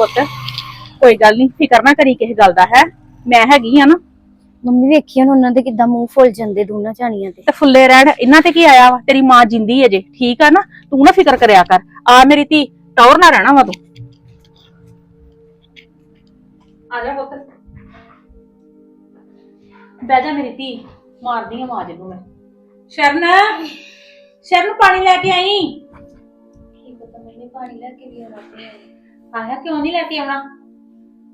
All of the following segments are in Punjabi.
ਪੁੱਤ। ਕੋਈ ਗੱਲ ਨਹੀਂ ਫਿਕਰ ਨਾ ਕਰੀ ਕਿਸੇ ਗੱਲ ਦਾ ਹੈ। ਮੈਂ ਹੈਗੀ ਆ ਨਾ। ਮੰਮੀ ਵੇਖੀ ਹੁਣ ਉਹਨਾਂ ਦੇ ਕਿੱਦਾਂ ਮੂੰਹ ਫੁੱਲ ਜਾਂਦੇ ਦੋਨਾਂ ਜਾਣੀਆਂ ਤੇ ਤੇ ਫੁੱਲੇ ਰਹਿਣ ਇਹਨਾਂ ਤੇ ਕੀ ਆਇਆ ਵਾ? ਤੇਰੀ ਮਾਂ ਜਿੰਦੀ ਹੈ ਜੇ ਠੀਕ ਆ ਨਾ? ਤੂੰ ਨਾ ਫਿਕਰ ਕਰਿਆ ਕਰ। ਆ ਮੇਰੀ ਧੀ ਟੌਰ ਨਾ ਰਹਿਣਾ ਵਾ ਤੂੰ। ਆ ਜਾ ਪੁੱਤ। ਬਹਿ ਜਾ ਮੇਰੀ ਧੀ ਮਾਰਦੀ ਆ ਆਵਾਜ਼ ਨੂੰ ਮੈਂ। ਸ਼ਰਨ ਸ਼ਰਨ ਪਾਣੀ ਲੈ ਕੇ ਆਈ। ਕੀ ਪਤਾ ਮੈਨੇ ਪਾਣੀ ਲੈ ਕੇ ਵੀ ਆਉਣਾ ਆਇਆ ਕਿਉਂ ਨਹੀਂ ਲੈ ਕੇ ਆਉਣਾ?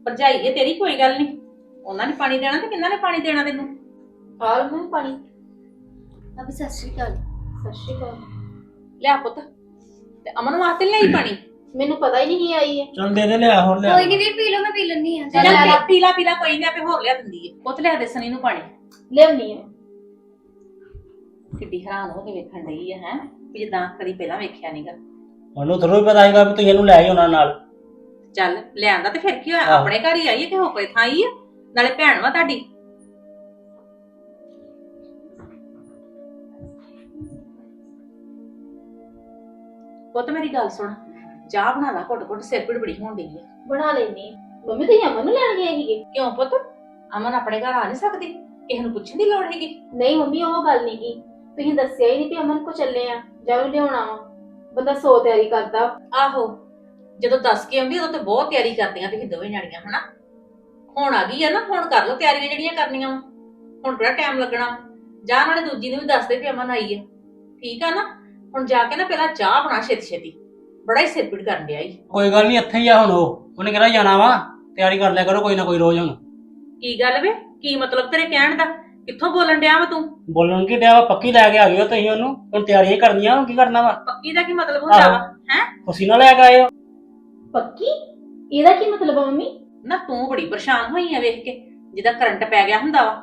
ਭਰਜਾਈ ਹੈ ਤੇਰੀ ਕੋਈ ਗੱਲ ਨਹੀਂ। ਉਹਨਾਂ ਨੇ ਪਾਣੀ ਦੇਣਾ ਤੇ ਕਿੰਨਾ ਨੇ ਪਾਣੀ ਦੇਣਾ ਤੈਨੂੰ? ਆ ਲਓ ਮੰਮੀ ਪਾਣੀ। ਅਬ ਸਤਿ ਸ਼੍ਰੀ ਅਕਾਲ। ਸਤਿ ਸ਼੍ਰੀ ਅਕਾਲ। ਲਿਆ ਪੁੱਤ ਤੇ ਅਮਨ ਵਾਸਤੇ ਨੀ ਲਈ ਪਾਣੀ? ਮੈਨੂੰ ਪਤਾ ਹੀ ਨਹੀਂ ਆਈ ਹੈ। ਚੱਲ ਦੇ ਦੇ ਲਿਆ ਹੋਰ ਲਿਆ। ਕੋਈ ਨਹੀਂ ਪੀ ਲਓ ਮੈਂ ਪੀ ਲੈਣੀ ਆ ਚੱਲ ਲੈ ਪੀਲਾ ਪੀਲਾ ਕੋਈ ਨਹੀਂ ਆਪੇ ਹੋਰ ਲਿਆ ਦਿੰਦੀ ਏ ਪੁੱਤ ਲਿਆ ਦੇ ਸਨੀ ਨੂੰ ਪਾਣੀ। ਲਿਆਉਣੀ ਹੈ। ਕਿੱਡੀ ਹੈਰਾਨ ਹੋ ਕੇ ਵੇਖਣ ਡਈ ਹੈ ਹੈ? ਵੀ ਜਿੱਦਾਂ ਕਦੀ ਪਹਿਲਾਂ ਵੇਖਿਆ ਨਹੀਂਗਾ ਉਹਨੂੰ ਥੋੜਾ ਪਤਾ ਹੈਗਾ ਵੀ ਤੁਸੀਂ ਇਹਨੂੰ ਲੈ ਆਈ ਉਹਨਾਂ ਨਾਲ। ਚੱਲ ਲਿਆਂਦਾ ਤੇ ਫਿਰ ਕੀ ਹੋਇਆ? ਆਹੋ। ਆਪਣੇ ਘਰ ਹੀ ਆਈ ਹੈ ਕਿ ਹੋ ਕੋਈ ਥਾਂ ਹੀ ਆ? ਨਾਲੇ ਭੈਣ ਵਾ ਤੁਹਾਡੀ। ਪੁੱਤ ਮੇਰੀ ਗੱਲ ਸੁਣ। ਚਾਹ ਬਣਾ ਲਾ ਘੁੱਟ ਘੁੱਟ ਸਿਰ ਪੀੜ ਬੜੀ ਹੋਣ ਡਈ ਹੈ ਬਣਾ ਲੈਣੀ ਮੰਮੀ ਤੁਸੀਂ ਅਮਨ ਨੂੰ ਲੈਣ ਗਏ ਸੀਗੇ? ਕਿਉਂ ਪੁੱਤ? ਅਮਨ ਆਪਣੇ ਘਰ ਆ ਨਹੀਂ ਸਕਦੀ। ਕਿਸੇ ਨੂੰ ਪੁੱਛਣ ਦੀ ਲੋੜ ਹੈਗੀ। ਨਹੀਂ ਮੰਮੀ ਉਹ ਗੱਲ ਨਹੀਂ ਕੀ ਤੁਸੀਂ ਦੱਸਿਆ ਹੀ ਨਹੀਂ ਕਿ ਅਮਨ ਕੋ ਚੱਲੇ ਆ। ਜਾਂ ਉਹਨੂੰ ਲਿਆਉਣਾ ਵਾ ਬੰਦਾ ਸੋ ਤਿਆਰੀ ਕਰਦਾ। ਆਹੋ। ਜਦੋਂ ਦੱਸ ਕੇ ਆਉਂਦੀ ਉਦੋਂ ਤੇ ਬਹੁਤ ਤਿਆਰੀ ਕਰਦੀਆਂ ਤੁਸੀਂ ਦੋਵੇਂ ਜਾਣੀਆਂ ਹਨਾ? ਹੁਣ ਆ ਗਈ ਆ ਨਾ ਹੁਣ ਕਰ ਲਓ ਤਿਆਰੀਆਂ ਜਿਹੜੀਆਂ ਕਰਨੀਆਂ ਵਾ। ਹੁਣ ਕਿਹੜਾ ਟਾਈਮ ਲੱਗਣਾ ਜਾਂ ਨਾਲੇ ਦੂਜੀ ਨੂੰ ਵੀ ਦੱਸ ਦੇ ਵੀ ਅਮਨ ਆਈ ਹੈ ਠੀਕ ਆ ਨਾ? ਹੁਣ ਜਾ ਕੇ ਨਾ ਪਹਿਲਾਂ ਚਾਹ ਬਣਾ ਛੇਤੀ ਛੇਤੀ ਬੜਾ ਹੀ ਸਿਰ ਪੀੜ ਕਰਨ ਡਿਆ ਈ। ਕੋਈ ਗੱਲ ਨਹੀਂ ਇੱਥੇ ਹੀ ਆ ਹੁਣ ਉਹ। ਉਹਨੇ ਕਿਹੜਾ ਜਾਣਾ ਵਾ। ਤਿਆਰੀ ਕਰ ਲਿਆ ਕਰੋ ਕੋਈ ਨਾ ਕੋਈ ਰੋਜ਼ ਹੁਣ। ਕੀ ਗੱਲ ਵੇ? ਕੀ ਮਤਲਬ ਤੇਰੇ ਕਹਿਣ ਦਾ? ਕਿੱਥੋਂ ਬੋਲਣ ਡਿਆ ਵਾ ਤੂੰ? ਬੋਲਣ ਕੀ ਡਿਆ ਵਾ? ਪੱਕੀ ਲੈ ਕੇ ਆ ਗਏ ਹੋ ਤੁਸੀਂ ਉਹਨੂੰ। ਹੁਣ ਤਿਆਰੀਆਂ ਹੀ ਕਰਨੀਆਂ ਹੁਣ ਕੀ ਕਰਨਾ ਵਾ? ਪੱਕੀ ਦਾ ਕੀ ਮਤਲਬ ਹੁੰਦਾ ਵਾ? ਹੈ? ਖੁਸ਼ੀ ਨਾਲ ਲੈ ਕੇ ਆਏ ਹੋ। ਪੱਕੀ? ਇਹਦਾ ਕੀ ਮਤਲਬ ਆ ਮੰਮੀ? ਨਾ ਤੂੰ ਬੜੀ ਪਰੇਸ਼ਾਨ ਹੋਈ ਆ ਵੇਖ ਕੇ ਜਿੱਦਾਂ ਕਰੰਟ ਪੈ ਗਿਆ ਹੁੰਦਾ ਵਾ